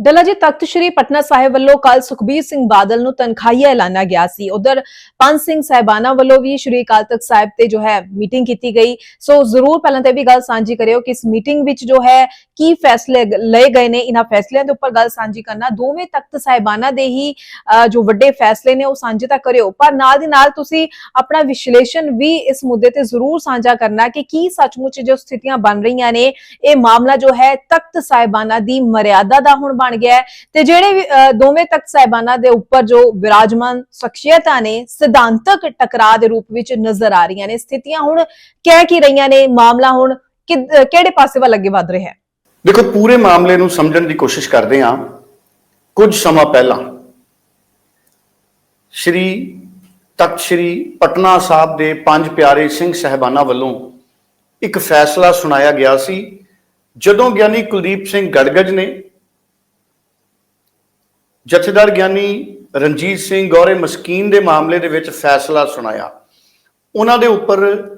ਡੱਲਾ ਜੀ, ਤਖਤ ਸ੍ਰੀ ਪਟਨਾ ਸਾਹਿਬ ਵੱਲੋਂ ਕੱਲ ਸੁਖਬੀਰ ਸਿੰਘ ਬਾਦਲ ਨੂੰ ਤਨਖਾਹੀਆ ਐਲਾਨਿਆ ਗਿਆ ਸੀ। ਉਧਰ ਪੰਜ ਸਿੰਘ ਸਾਹਿਬਾਨਾ ਵੱਲੋਂ ਵੀ ਸ੍ਰੀ ਅਕਾਲ ਤਖਤ ਸਾਹਿਬ ਤੇ ਜੋ ਹੈ ਮੀਟਿੰਗ ਕੀਤੀ ਗਈ। ਸੋ ਜ਼ਰੂਰ ਪਹਿਲਾਂ ਤੇ ਵੀ ਗੱਲ ਸਾਂਝੀ ਕਰਿਓ ਕਿ ਇਸ ਮੀਟਿੰਗ ਵਿੱਚ ਜੋ ਹੈ ਕੀ ਫੈਸਲੇ ਲਏ ਗਏ ਨੇ ਇਹਨਾਂ ਫੈਸਲਿਆਂ ਦੇ ਉੱਪਰ ਗੱਲ ਸਾਂਝੀ ਕਰਨਾ। ਦੋਵੇਂ ਤਖਤ ਸਾਹਿਬਾਨਾ ਦੇ ਹੀ ਜੋ ਵੱਡੇ ਫੈਸਲੇ ਨੇ ਉਹ ਸਾਂਝੇ ਤਾਂ ਕਰਿਓ। ਪਰ ਨਾਲ ਦੀ ਨਾਲ ਤੁਸੀਂ ਆਪਣਾ ਵਿਸ਼ਲੇਸ਼ਣ ਵੀ ਇਸ ਮੁੱਦੇ ਤੇ ਜ਼ਰੂਰ ਸਾਂਝਾ ਕਰਨਾ ਕਿ ਕੀ ਸੱਚਮੁੱਚ ਜੋ ਸਥਿਤੀਆਂ ਬਣ ਰਹੀਆਂ ਨੇ, ਇਹ ਮਾਮਲਾ ਜੋ ਹੈ ਤਖਤ ਸਾਹਿਬਾਨਾ ਦੀ ਮਰਿਆਦਾ ਦਾ ਹੁਣ ਬਣ ਗਿਆ ਹੈ। ਤੇ ਜਿਹੜੇ ਦੋਵੇਂ ਤਖਤ ਸਾਹਿਬਾਨਾਂ ਦੇ ਉੱਪਰ ਜੋ ਵਿਰਾਜਮਾਨ ਸ਼ਖਸੀਅਤਾਂ ਨੇ, ਸਿਧਾਂਤਕ ਟਕਰਾਅ ਦੇ ਰੂਪ ਵਿੱਚ ਨਜ਼ਰ ਆ ਰਹੀਆਂ ਨੇ, ਸਥਿਤੀਆਂ ਹੁਣ ਕਹਿ ਕੀ ਰਹੀਆਂ ਨੇ, ਮਾਮਲਾ ਹੁਣ ਕਿਹੜੇ ਪਾਸੇ ਵੱਲ ਅੱਗੇ ਵਧ ਰਿਹਾ ਹੈ? ਦੇਖੋ, ਪੂਰੇ ਮਾਮਲੇ ਨੂੰ ਸਮਝਣ ਦੀ ਕੋਸ਼ਿਸ਼ ਕਰਦੇ ਹਾਂ। ਕੁਝ ਸਮਾਂ ਪਹਿਲਾਂ ਸ਼੍ਰੀ ਤਖਤ ਸ਼੍ਰੀ ਪਟਨਾ ਸਾਹਿਬ ਦੇ ਪੰਜ ਪਿਆਰੇ ਸਿੰਘ ਸਹਿਬਾਨਾਂ ਵੱਲੋਂ ਇੱਕ ਫੈਸਲਾ ਸੁਣਾਇਆ ਗਿਆ ਸੀ। ਜਦੋਂ ਗਿਆਨੀ ਕੁਲਦੀਪ ਸਿੰਘ ਗੜਗੜ ਨੇ ਜਥੇਦਾਰ ਗਿਆਨੀ ਰਣਜੀਤ ਸਿੰਘ ਗੌਰੇ ਮਸਕੀਨ ਦੇ ਮਾਮਲੇ ਦੇ ਵਿੱਚ ਫੈਸਲਾ ਸੁਣਾਇਆ। ਉਹਨਾਂ ਦੇ ਉੱਪਰ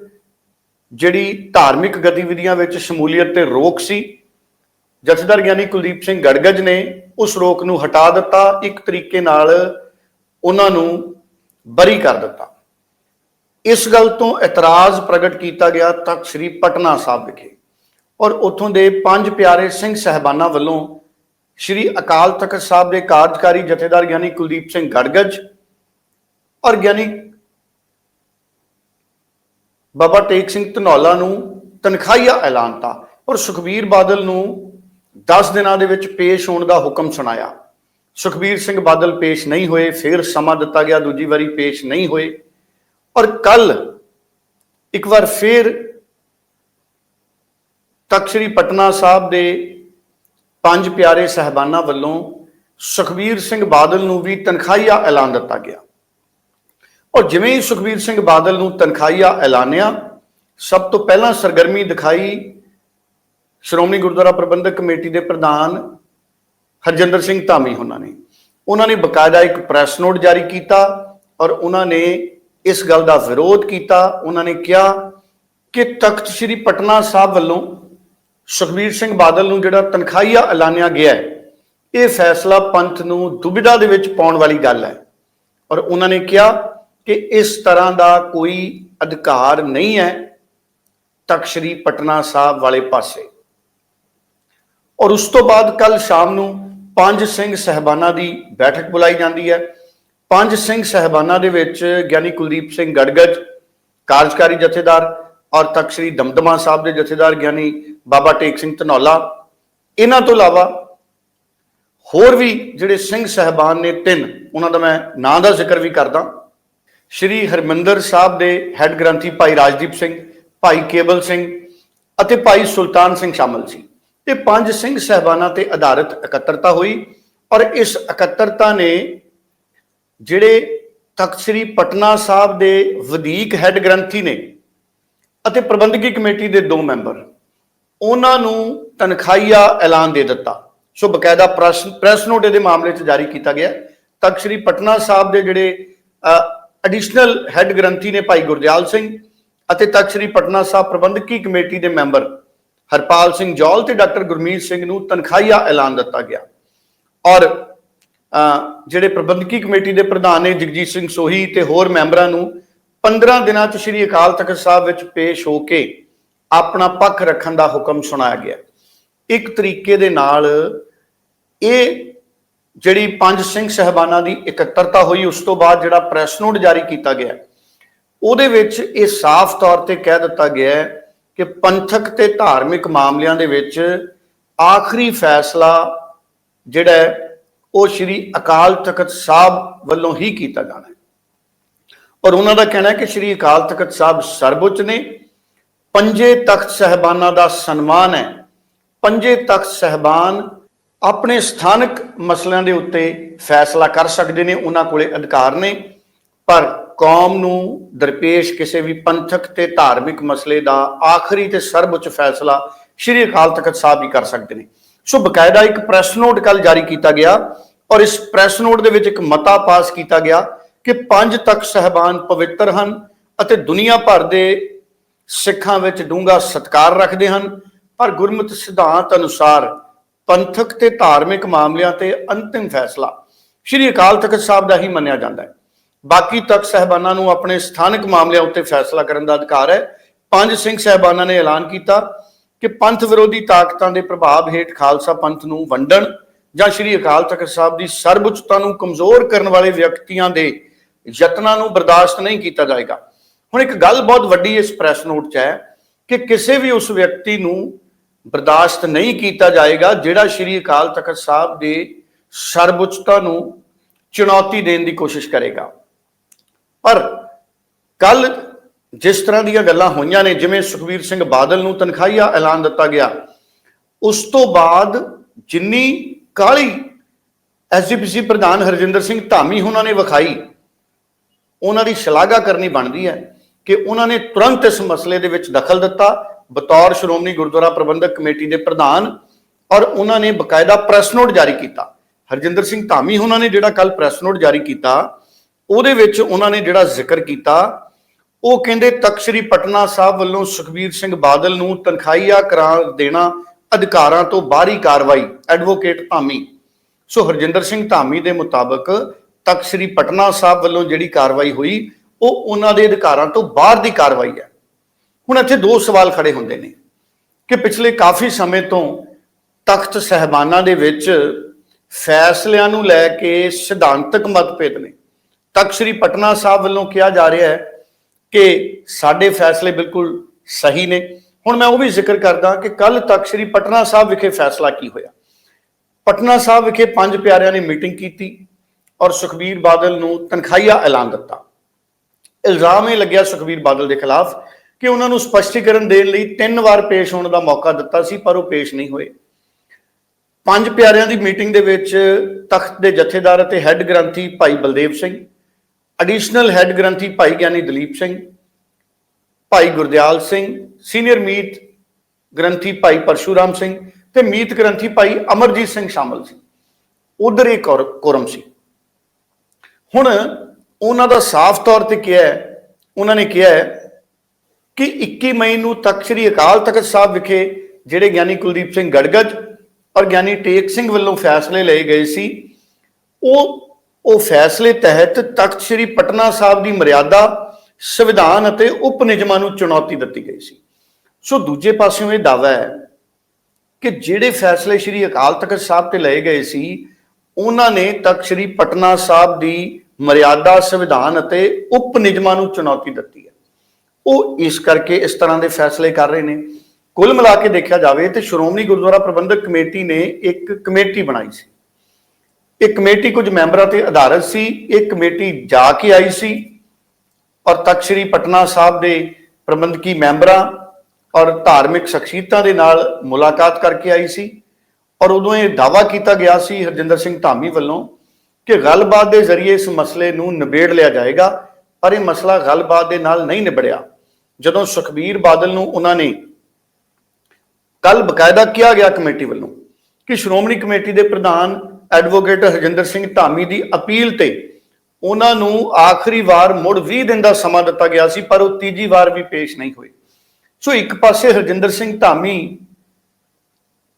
ਜਿਹੜੀ ਧਾਰਮਿਕ ਗਤੀਵਿਧੀਆਂ ਵਿੱਚ ਸ਼ਮੂਲੀਅਤ ਤੇ ਰੋਕ ਸੀ। ਜਥੇਦਾਰ ਗਿਆਨੀ ਕੁਲਦੀਪ ਸਿੰਘ ਗੜਗੜ ਨੇ ਉਸ ਰੋਕ ਨੂੰ ਹਟਾ ਦਿੱਤਾ, ਇੱਕ ਤਰੀਕੇ ਨਾਲ ਉਹਨਾਂ ਨੂੰ ਬਰੀ ਕਰ ਦਿੱਤਾ। ਇਸ ਗੱਲ ਤੋਂ ਇਤਰਾਜ਼ ਪ੍ਰਗਟ ਕੀਤਾ ਗਿਆ ਤਖਤ ਸ੍ਰੀ ਪਟਨਾ ਸਾਹਿਬ ਵਿਖੇ। ਔਰ ਉੱਥੋਂ ਦੇ ਪੰਜ ਪਿਆਰੇ ਸਿੰਘ ਸਹਿਬਾਨਾਂ ਵੱਲੋਂ ਸ੍ਰੀ ਅਕਾਲ ਤਖਤ ਸਾਹਿਬ ਦੇ ਕਾਰਜਕਾਰੀ ਜਥੇਦਾਰ ਗਿਆਨੀ ਕੁਲਦੀਪ ਸਿੰਘ ਗੜਗੜ ਔਰ ਗਿਆਨੀ ਬਾਬਾ ਟੇਕ ਸਿੰਘ ਧਨੌਲਾ ਨੂੰ ਤਨਖਾਹੀਆ ਐਲਾਨਤਾ ਔਰ ਸੁਖਬੀਰ ਬਾਦਲ ਨੂੰ 10 ਦਿਨਾਂ ਦੇ ਵਿੱਚ ਪੇਸ਼ ਹੋਣ ਦਾ ਹੁਕਮ ਸੁਣਾਇਆ। ਸੁਖਬੀਰ ਸਿੰਘ ਬਾਦਲ ਪੇਸ਼ ਨਹੀਂ ਹੋਏ, ਫਿਰ ਸਮਾਂ ਦਿੱਤਾ ਗਿਆ, ਦੂਜੀ ਵਾਰੀ ਪੇਸ਼ ਨਹੀਂ ਹੋਏ ਔਰ ਕੱਲ ਇੱਕ ਵਾਰ ਫਿਰ ਤਖ਼ਤ ਸ੍ਰੀ ਪਟਨਾ ਸਾਹਿਬ ਦੇ ਪੰਜ ਪਿਆਰੇ ਸਹਿਬਾਨਾਂ ਵੱਲੋਂ ਸੁਖਬੀਰ ਸਿੰਘ ਬਾਦਲ ਨੂੰ ਵੀ ਤਨਖਾਹੀਆ ਐਲਾਨ ਦਿੱਤਾ ਗਿਆ। ਔਰ ਜਿਵੇਂ ਹੀ ਸੁਖਬੀਰ ਸਿੰਘ ਬਾਦਲ ਨੂੰ ਤਨਖਾਹੀਆ ਐਲਾਨਿਆ, ਸਭ ਤੋਂ ਪਹਿਲਾਂ ਸਰਗਰਮੀ ਦਿਖਾਈ ਸ਼੍ਰੋਮਣੀ ਗੁਰਦੁਆਰਾ ਪ੍ਰਬੰਧਕ ਕਮੇਟੀ ਦੇ ਪ੍ਰਧਾਨ ਹਰਜਿੰਦਰ ਸਿੰਘ ਧਾਮੀ ਉਹਨਾਂ ਨੇ। ਉਹਨਾਂ ਨੇ ਬਕਾਇਦਾ ਇੱਕ ਪ੍ਰੈਸ ਨੋਟ ਜਾਰੀ ਕੀਤਾ ਔਰ ਉਹਨਾਂ ਨੇ ਇਸ ਗੱਲ ਦਾ ਵਿਰੋਧ ਕੀਤਾ। ਉਹਨਾਂ ਨੇ ਕਿਹਾ ਕਿ ਤਖਤ ਸ੍ਰੀ ਪਟਨਾ ਸਾਹਿਬ ਵੱਲੋਂ ਸੁਖਬੀਰ ਸਿੰਘ ਬਾਦਲ ਨੂੰ ਜਿਹੜਾ ਤਨਖਾਹੀਆ ਐਲਾਨਿਆ ਗਿਆ ਹੈ, ਇਹ ਫੈਸਲਾ ਪੰਥ ਨੂੰ ਦੁਬਿਧਾ ਦੇ ਵਿੱਚ ਪਾਉਣ ਵਾਲੀ ਗੱਲ ਹੈ। ਔਰ ਉਹਨਾਂ ਨੇ ਕਿਹਾ ਕਿ ਇਸ ਤਰ੍ਹਾਂ ਦਾ ਕੋਈ ਅਧਿਕਾਰ ਨਹੀਂ ਹੈ ਤਖਤ ਸ੍ਰੀ ਪਟਨਾ ਸਾਹਿਬ ਵਾਲੇ ਪਾਸੇ। ਔਰ ਉਸ ਤੋਂ ਬਾਅਦ ਕੱਲ ਸ਼ਾਮ ਨੂੰ ਪੰਜ ਸਿੰਘ ਸਹਿਬਾਨਾਂ ਦੀ ਬੈਠਕ ਬੁਲਾਈ ਜਾਂਦੀ ਹੈ। ਪੰਜ ਸਿੰਘ ਸਹਿਬਾਨਾਂ ਦੇ ਵਿੱਚ ਗਿਆਨੀ ਕੁਲਦੀਪ ਸਿੰਘ ਗੜਗੜ ਕਾਰਜਕਾਰੀ ਜਥੇਦਾਰ ਔਰ ਤਖਤ ਸ੍ਰੀ ਦਮਦਮਾ ਸਾਹਿਬ ਦੇ ਜਥੇਦਾਰ ਗਿਆਨੀ ਬਾਬਾ ਟੇਕ ਸਿੰਘ ਧਨੌਲਾ, ਇਹਨਾਂ ਤੋਂ ਇਲਾਵਾ ਹੋਰ ਵੀ ਜਿਹੜੇ ਸਿੰਘ ਸਹਿਬਾਨ ਨੇ ਤਿੰਨ, ਉਹਨਾਂ ਦਾ ਮੈਂ ਨਾਂ ਦਾ ਜ਼ਿਕਰ ਵੀ ਕਰਦਾ। ਸ਼੍ਰੀ ਹਰਮੰਦਰ ਸਾਹਿਬ ਦੇ ਹੈੱਡ ਗ੍ਰੰਥੀ ਭਾਈ ਰਾਜਦੀਪ ਸਿੰਘ, ਭਾਈ ਕੇਬਲ ਸਿੰਘ ਅਤੇ ਭਾਈ ਸੁਲਤਾਨ ਸਿੰਘ ਸ਼ਾਮਲ ਸੀ। ਇਹ ਪੰਜ ਸਿੰਘ ਸਹਿਬਾਨਾਂ ਤੇ ਆਧਾਰਿਤ ਇਕੱਤਰਤਾ ਹੋਈ ਔਰ ਇਸ ਇਕੱਤਰਤਾ ਨੇ ਜਿਹੜੇ ਤਖਤ ਸ੍ਰੀ ਪਟਨਾ ਸਾਹਿਬ ਦੇ ਵਧੀਕ ਹੈੱਡ ਗ੍ਰੰਥੀ ਨੇ ਅਤੇ ਪ੍ਰਬੰਧਕੀ ਕਮੇਟੀ ਦੇ ਦੋ ਮੈਂਬਰ ਉਹਨਾਂ ਨੂੰ ਤਨਖਾਹੀਆ ਐਲਾਨ ਦੇ ਦਿੱਤਾ। ਸੋ ਬਕਾਇਦਾ ਪ੍ਰੈਸ ਪ੍ਰੈਸ ਨੋਟ ਇਹਦੇ ਮਾਮਲੇ 'ਚ ਜਾਰੀ ਕੀਤਾ ਗਿਆ। ਤਖਤ ਸ੍ਰੀ ਪਟਨਾ ਸਾਹਿਬ ਦੇ ਜਿਹੜੇ ਐਡੀਸ਼ਨਲ ਹੈੱਡ ਗ੍ਰੰਥੀ ਨੇ ਭਾਈ ਗੁਰਦਿਆਲ ਸਿੰਘ ਅਤੇ ਤਖਤ ਸ੍ਰੀ ਪਟਨਾ ਸਾਹਿਬ ਪ੍ਰਬੰਧਕੀ ਕਮੇਟੀ ਦੇ ਮੈਂਬਰ ਹਰਪਾਲ ਸਿੰਘ ਜੌਲ ਤੇ ਡਾਕਟਰ ਗੁਰਮੀਤ ਸਿੰਘ ਨੂੰ ਤਨਖਾਹੀਆ ਐਲਾਨ ਦਿੱਤਾ ਗਿਆ। ਔਰ ਜਿਹੜੇ ਪ੍ਰਬੰਧਕੀ ਕਮੇਟੀ ਦੇ ਪ੍ਰਧਾਨ ਨੇ ਜਗਜੀਤ ਸਿੰਘ ਸੋਹੀ ਤੇ ਹੋਰ ਮੈਂਬਰਾਂ ਨੂੰ 15 ਦਿਨਾਂ 'ਚ ਸ੍ਰੀ ਅਕਾਲ ਤਖਤ ਸਾਹਿਬ ਵਿੱਚ ਪੇਸ਼ ਹੋ ਕੇ ਆਪਣਾ ਪੱਖ ਰੱਖਣ ਦਾ ਹੁਕਮ ਸੁਣਾਇਆ ਗਿਆ। ਇੱਕ ਤਰੀਕੇ ਦੇ ਨਾਲ ਇਹ ਜਿਹੜੀ ਪੰਜ ਸਿੰਘ ਸਹਿਬਾਨਾਂ ਦੀ ਇਕੱਤਰਤਾ ਹੋਈ, ਉਸ ਤੋਂ ਬਾਅਦ ਜਿਹੜਾ ਪ੍ਰੈਸ ਨੋਟ ਜਾਰੀ ਕੀਤਾ ਗਿਆ, ਉਹਦੇ ਵਿੱਚ ਇਹ ਸਾਫ਼ ਤੌਰ ਤੇ ਕਹਿ ਦਿੱਤਾ ਗਿਆ ਹੈ ਕਿ ਪੰਥਕ ਤੇ ਧਾਰਮਿਕ ਮਾਮਲਿਆਂ ਦੇ ਵਿੱਚ ਆਖਰੀ ਫੈਸਲਾ ਜਿਹੜਾ ਉਹ ਸ੍ਰੀ ਅਕਾਲ ਤਖਤ ਸਾਹਿਬ ਵੱਲੋਂ ਹੀ ਕੀਤਾ ਜਾਣਾ ਹੈ। ਔਰ ਉਹਨਾਂ ਦਾ ਕਹਿਣਾ ਹੈ ਕਿ ਸ੍ਰੀ ਅਕਾਲ ਤਖਤ ਸਾਹਿਬ ਸਰਵਉੱਚ ਨੇ ਪੰਜੇ ਤਖਤ ਸਹਿਬਾਨਾਂ ਦਾ ਸਨਮਾਨ ਹੈ। ਪੰਜੇ ਤਖਤ ਸਹਿਬਾਨ ਆਪਣੇ ਸਥਾਨਕ ਮਸਲਿਆਂ ਦੇ ਉੱਤੇ ਫੈਸਲਾ ਕਰ ਸਕਦੇ ਨੇ, ਉਹਨਾਂ ਕੋਲੇ ਅਧਿਕਾਰ ਨੇ। ਪਰ ਕੌਮ ਨੂੰ ਦਰਪੇਸ਼ ਕਿਸੇ ਵੀ ਪੰਥਕ ਤੇ ਧਾਰਮਿਕ ਮਸਲੇ ਦਾ ਆਖਰੀ ਤੇ ਸਰਵਉੱਚ ਫੈਸਲਾ ਸ੍ਰੀ ਅਕਾਲ ਤਖਤ ਸਾਹਿਬ ਹੀ ਕਰ ਸਕਦੇ ਨੇ। ਸੋ ਬਕਾਇਦਾ ਇੱਕ ਪ੍ਰੈਸ ਨੋਟ ਕੱਲ ਜਾਰੀ ਕੀਤਾ ਗਿਆ ਔਰ ਇਸ ਪ੍ਰੈਸ ਨੋਟ ਦੇ ਵਿੱਚ ਇੱਕ ਮਤਾ ਪਾਸ ਕੀਤਾ ਗਿਆ ਕਿ ਪੰਜ ਤਖਤ ਸਹਿਬਾਨ ਪਵਿੱਤਰ ਹਨ ਅਤੇ ਦੁਨੀਆ ਭਰ ਦੇ ਸਿੱਖਾਂ ਵਿੱਚ ਡੂੰਘਾ ਸਤਿਕਾਰ ਰੱਖਦੇ ਹਨ, ਪਰ ਗੁਰਮਤਿ ਸਿਧਾਂਤ ਅਨੁਸਾਰ ਪੰਥਕ ਤੇ ਧਾਰਮਿਕ ਮਾਮਲਿਆਂ ਤੇ ਅੰਤਿਮ ਫੈਸਲਾ ਸ਼੍ਰੀ ਅਕਾਲ ਤਖਤ ਸਾਹਿਬ ਦਾ ਹੀ ਮੰਨਿਆ ਜਾਂਦਾ ਹੈ। ਬਾਕੀ ਤਖਤ ਸਹਿਬਾਨਾਂ ਨੂੰ ਆਪਣੇ ਸਥਾਨਕ ਮਾਮਲਿਆਂ ਉੱਤੇ ਫੈਸਲਾ ਕਰਨ ਦਾ ਅਧਿਕਾਰ ਹੈ। ਪੰਜ ਸਿੰਘ ਸਹਿਬਾਨਾਂ ਨੇ ਐਲਾਨ ਕੀਤਾ ਕਿ ਪੰਥ ਵਿਰੋਧੀ ਤਾਕਤਾਂ ਦੇ ਪ੍ਰਭਾਵ ਹੇਠ ਖਾਲਸਾ ਪੰਥ ਨੂੰ ਵੰਡਣ ਜਾਂ ਸ਼੍ਰੀ ਅਕਾਲ ਤਖਤ ਸਾਹਿਬ ਦੀ ਸਰਵਉੱਚਤਾ ਨੂੰ ਕਮਜ਼ੋਰ ਕਰਨ ਵਾਲੇ ਵਿਅਕਤੀਆਂ ਦੇ ਯਤਨਾਂ ਨੂੰ ਬਰਦਾਸ਼ਤ ਨਹੀਂ ਕੀਤਾ ਜਾਏਗਾ। ਹੁਣ ਇੱਕ ਗੱਲ ਬਹੁਤ ਵੱਡੀ ਇਸ ਪ੍ਰੈਸ ਨੋਟ 'ਚ ਹੈ ਕਿ ਕਿਸੇ ਵੀ ਉਸ ਵਿਅਕਤੀ ਨੂੰ ਬਰਦਾਸ਼ਤ ਨਹੀਂ ਕੀਤਾ ਜਾਏਗਾ ਜਿਹੜਾ ਸ਼੍ਰੀ ਅਕਾਲ ਤਖਤ ਸਾਹਿਬ ਦੇ ਸਰਵਉੱਚਤਾ ਨੂੰ ਚੁਣੌਤੀ ਦੇਣ ਦੀ ਕੋਸ਼ਿਸ਼ ਕਰੇਗਾ। ਪਰ ਕੱਲ ਜਿਸ ਤਰ੍ਹਾਂ ਦੀਆਂ ਗੱਲਾਂ ਹੋਈਆਂ ਨੇ, ਜਿਵੇਂ ਸੁਖਬੀਰ ਸਿੰਘ ਬਾਦਲ ਨੂੰ ਤਨਖਾਹੀਆ ਐਲਾਨ ਦਿੱਤਾ ਗਿਆ, ਉਸ ਤੋਂ ਬਾਅਦ ਜਿੰਨੀ ਕਾਲੀ ਐਸਜੀਪੀਸੀ ਪ੍ਰਧਾਨ ਹਰਜਿੰਦਰ ਸਿੰਘ ਧਾਮੀ ਉਹਨਾਂ ਨੇ ਵਿਖਾਈ, ਉਹਨਾਂ ਦੀ ਸ਼ਲਾਘਾ ਕਰਨੀ ਬਣਦੀ ਹੈ। ਕਿ ਉਹਨਾਂ ਨੇ ਤੁਰੰਤ ਇਸ ਮਸਲੇ ਦੇ ਵਿੱਚ ਦਖਲ ਦਿੱਤਾ। ਬਤੌਰ ਸ਼੍ਰੋਮਣੀ ਗੁਰਦੁਆਰਾ ਪ੍ਰਬੰਧਕ ਕਮੇਟੀ ਦੇ ਪ੍ਰਧਾਨ ਔਰ ਉਹਨਾਂ ਨੇ ਬਕਾਇਦਾ ਪ੍ਰੈਸ ਨੋਟ ਜਾਰੀ ਕੀਤਾ। ਹਰਜਿੰਦਰ ਸਿੰਘ ਧਾਮੀ ਉਹਨਾਂ ਨੇ ਜਿਹੜਾ ਕੱਲ ਪ੍ਰੈਸ ਨੋਟ ਜਾਰੀ ਕੀਤਾ, ਉਹਦੇ ਵਿੱਚ ਉਹਨਾਂ ਨੇ ਜਿਹੜਾ ਜ਼ਿਕਰ ਕੀਤਾ, ਉਹ ਕਹਿੰਦੇ, ਤਖਤ ਸ੍ਰੀ ਪਟਨਾ ਸਾਹਿਬ ਵੱਲੋਂ ਸੁਖਬੀਰ ਸਿੰਘ ਬਾਦਲ ਨੂੰ ਤਨਖਾਹੀਆ ਕਰਾ ਦੇਣਾ ਅਧਿਕਾਰਾਂ ਤੋਂ ਬਾਹਰੀ ਕਾਰਵਾਈ। ਐਡਵੋਕੇਟ ਧਾਮੀ। ਸੋ ਹਰਜਿੰਦਰ ਸਿੰਘ ਧਾਮੀ ਦੇ ਮੁਤਾਬਕ ਤਖਤ ਸ੍ਰੀ ਪਟਨਾ ਸਾਹਿਬ ਵੱਲੋਂ ਜਿਹੜੀ ਕਾਰਵਾਈ ਹੋਈ ਉਹ ਉਹਨਾਂ ਦੇ ਅਧਿਕਾਰਾਂ ਤੋਂ ਬਾਹਰ ਦੀ ਕਾਰਵਾਈ ਹੈ। ਹੁਣ ਇੱਥੇ ਦੋ ਸਵਾਲ ਖੜੇ ਹੁੰਦੇ ਨੇ ਕਿ ਪਿਛਲੇ ਕਾਫੀ ਸਮੇਂ ਤੋਂ ਤਖਤ ਸਹਿਬਾਨਾਂ ਦੇ ਵਿੱਚ ਫੈਸਲਿਆਂ ਨੂੰ ਲੈ ਕੇ ਸਿਧਾਂਤਕ ਮਤਭੇਦ ਨੇ। ਤਖਤ ਸ੍ਰੀ ਪਟਨਾ ਸਾਹਿਬ ਵੱਲੋਂ ਕਿਹਾ ਜਾ ਰਿਹਾ ਹੈ ਕਿ ਸਾਡੇ ਫੈਸਲੇ ਬਿਲਕੁਲ ਸਹੀ ਨੇ। ਹੁਣ ਮੈਂ ਉਹ ਵੀ ਜ਼ਿਕਰ ਕਰਦਾ ਕਿ ਕੱਲ ਤੱਕ ਸ੍ਰੀ ਪਟਨਾ ਸਾਹਿਬ ਵਿਖੇ ਫੈਸਲਾ ਕੀ ਹੋਇਆ। ਪਟਨਾ ਸਾਹਿਬ ਵਿਖੇ ਪੰਜ ਪਿਆਰਿਆਂ ਨੇ ਮੀਟਿੰਗ ਕੀਤੀ ਔਰ ਸੁਖਬੀਰ ਬਾਦਲ ਨੂੰ ਤਨਖਾਹੀਆ ਐਲਾਨ ਦਿੱਤਾ। ਇਲਜ਼ਾਮ ਇਹ ਲੱਗਿਆ ਸੁਖਬੀਰ ਬਾਦਲ ਦੇ ਖਿਲਾਫ ਕਿ ਉਹਨਾਂ ਨੂੰ ਸਪਸ਼ਟੀਕਰਨ ਦੇਣ ਲਈ ਤਿੰਨ ਵਾਰ ਪੇਸ਼ ਹੋਣ ਦਾ ਮੌਕਾ ਦਿੱਤਾ ਸੀ, ਪਰ ਉਹ ਪੇਸ਼ ਨਹੀਂ ਹੋਏ। ਪੰਜ ਪਿਆਰਿਆਂ ਦੀ ਮੀਟਿੰਗ ਦੇ ਵਿੱਚ ਤਖਤ ਦੇ ਜਥੇਦਾਰ ਅਤੇ ਹੈੱਡ ਗ੍ਰੰਥੀ ਭਾਈ ਬਲਦੇਵ ਸਿੰਘ, ਐਡੀਸ਼ਨਲ ਹੈੱਡ ਗ੍ਰੰਥੀ ਭਾਈ ਗਿਆਨੀ ਦਲੀਪ ਸਿੰਘ, ਭਾਈ ਗੁਰਦਿਆਲ ਸਿੰਘ, ਸੀਨੀਅਰ ਮੀਤ ਗ੍ਰੰਥੀ ਭਾਈ ਪਰਸ਼ੂਰਾਮ ਸਿੰਘ ਤੇ ਮੀਤ ਗ੍ਰੰਥੀ ਭਾਈ ਅਮਰਜੀਤ ਸਿੰਘ ਸ਼ਾਮਲ ਸੀ। ਉਧਰ ਇੱਕ ਔਰ ਕੋਰਮ ਸੀ। ਹੁਣ ਉਹਨਾਂ ਦਾ ਸਾਫ਼ ਤੌਰ ਤੇ ਕਿਹਾ ਹੈ, ਉਹਨਾਂ ਨੇ ਕਿਹਾ ਹੈ ਕਿ 21 ਮਈ ਨੂੰ ਤਖਤ ਸ੍ਰੀ ਅਕਾਲ ਤਖਤ ਸਾਹਿਬ ਵਿਖੇ ਜਿਹੜੇ ਗਿਆਨੀ ਕੁਲਦੀਪ ਸਿੰਘ ਗੜਗੜ ਔਰ ਗਿਆਨੀ ਟੇਕ ਸਿੰਘ ਵੱਲੋਂ ਫੈਸਲੇ ਲਏ ਗਏ ਸੀ, ਉਹ ਉਹ ਫੈਸਲੇ ਤਹਿਤ ਤਖਤ ਸ੍ਰੀ ਪਟਨਾ ਸਾਹਿਬ ਦੀ ਮਰਿਆਦਾ, ਸੰਵਿਧਾਨ ਅਤੇ ਉਪ ਨਿਯਮਾਂ ਨੂੰ ਚੁਣੌਤੀ ਦਿੱਤੀ ਗਈ ਸੀ। ਸੋ ਦੂਜੇ ਪਾਸਿਓਂ ਇਹ ਦਾਅਵਾ ਹੈ ਕਿ ਜਿਹੜੇ ਫੈਸਲੇ ਸ੍ਰੀ ਅਕਾਲ ਤਖਤ ਸਾਹਿਬ ਤੇ ਲਏ ਗਏ ਸੀ, ਉਹਨਾਂ ਨੇ ਤਖਤ ਸ੍ਰੀ ਪਟਨਾ ਸਾਹਿਬ ਦੀ ਮਰਿਆਦਾ ਸੰਵਿਧਾਨ ਅਤੇ ਉਪ ਨਿਯਮਾਂ ਨੂੰ ਚੁਣੌਤੀ ਦਿੱਤੀ ਹੈ। ਉਹ ਇਸ ਕਰਕੇ ਇਸ ਤਰ੍ਹਾਂ ਦੇ ਫੈਸਲੇ ਕਰ ਰਹੇ ਨੇ। ਕੁੱਲ ਮਿਲਾ ਕੇ ਦੇਖਿਆ ਜਾਵੇ ਤੇ ਸ਼੍ਰੋਮਣੀ ਗੁਰਦੁਆਰਾ ਪ੍ਰਬੰਧਕ ਕਮੇਟੀ ਨੇ ਇੱਕ ਕਮੇਟੀ ਬਣਾਈ ਸੀ। ਇਹ ਕਮੇਟੀ ਕੁਝ ਮੈਂਬਰਾਂ ਤੇ ਆਧਾਰਿਤ ਸੀ ਇਹ ਕਮੇਟੀ ਜਾ ਕੇ ਆਈ ਸੀ ਔਰ ਤਖਤ ਸ੍ਰੀ ਪਟਨਾ ਸਾਹਿਬ ਦੇ ਪ੍ਰਬੰਧਕੀ ਮੈਂਬਰਾਂ ਔਰ ਧਾਰਮਿਕ ਸ਼ਖਸੀਅਤਾਂ ਦੇ ਨਾਲ ਮੁਲਾਕਾਤ ਕਰਕੇ ਆਈ ਸੀ ਔਰ ਉਦੋਂ ਇਹ ਦਾਵਾ ਕੀਤਾ ਗਿਆ ਸੀ ਹਰਜਿੰਦਰ ਸਿੰਘ ਧਾਮੀ ਵੱਲੋਂ ਕਿ ਗੱਲਬਾਤ ਦੇ ਜ਼ਰੀਏ ਇਸ ਮਸਲੇ ਨੂੰ ਨਿਬੇੜ ਲਿਆ ਜਾਏਗਾ, ਪਰ ਇਹ ਮਸਲਾ ਗੱਲਬਾਤ ਦੇ ਨਾਲ ਨਹੀਂ ਨਿਬੜਿਆ। ਜਦੋਂ ਸੁਖਬੀਰ ਬਾਦਲ ਨੂੰ ਉਹਨਾਂ ਨੇ ਕੱਲ ਬਕਾਇਦਾ ਕਿਹਾ ਗਿਆ ਕਮੇਟੀ ਵੱਲੋਂ ਕਿ ਸ਼੍ਰੋਮਣੀ ਕਮੇਟੀ ਦੇ ਪ੍ਰਧਾਨ ਐਡਵੋਕੇਟ ਹਰਜਿੰਦਰ ਸਿੰਘ ਧਾਮੀ ਦੀ ਅਪੀਲ ਤੇ ਉਹਨਾਂ ਨੂੰ ਆਖਰੀ ਵਾਰ ਮੁੜ 20 ਦਿਨ ਦਾ ਸਮਾਂ ਦਿੱਤਾ ਗਿਆ ਸੀ, ਪਰ ਉਹ ਤੀਜੀ ਵਾਰ ਵੀ ਪੇਸ਼ ਨਹੀਂ ਹੋਏ। ਸੋ ਇੱਕ ਪਾਸੇ ਹਰਜਿੰਦਰ ਸਿੰਘ ਧਾਮੀ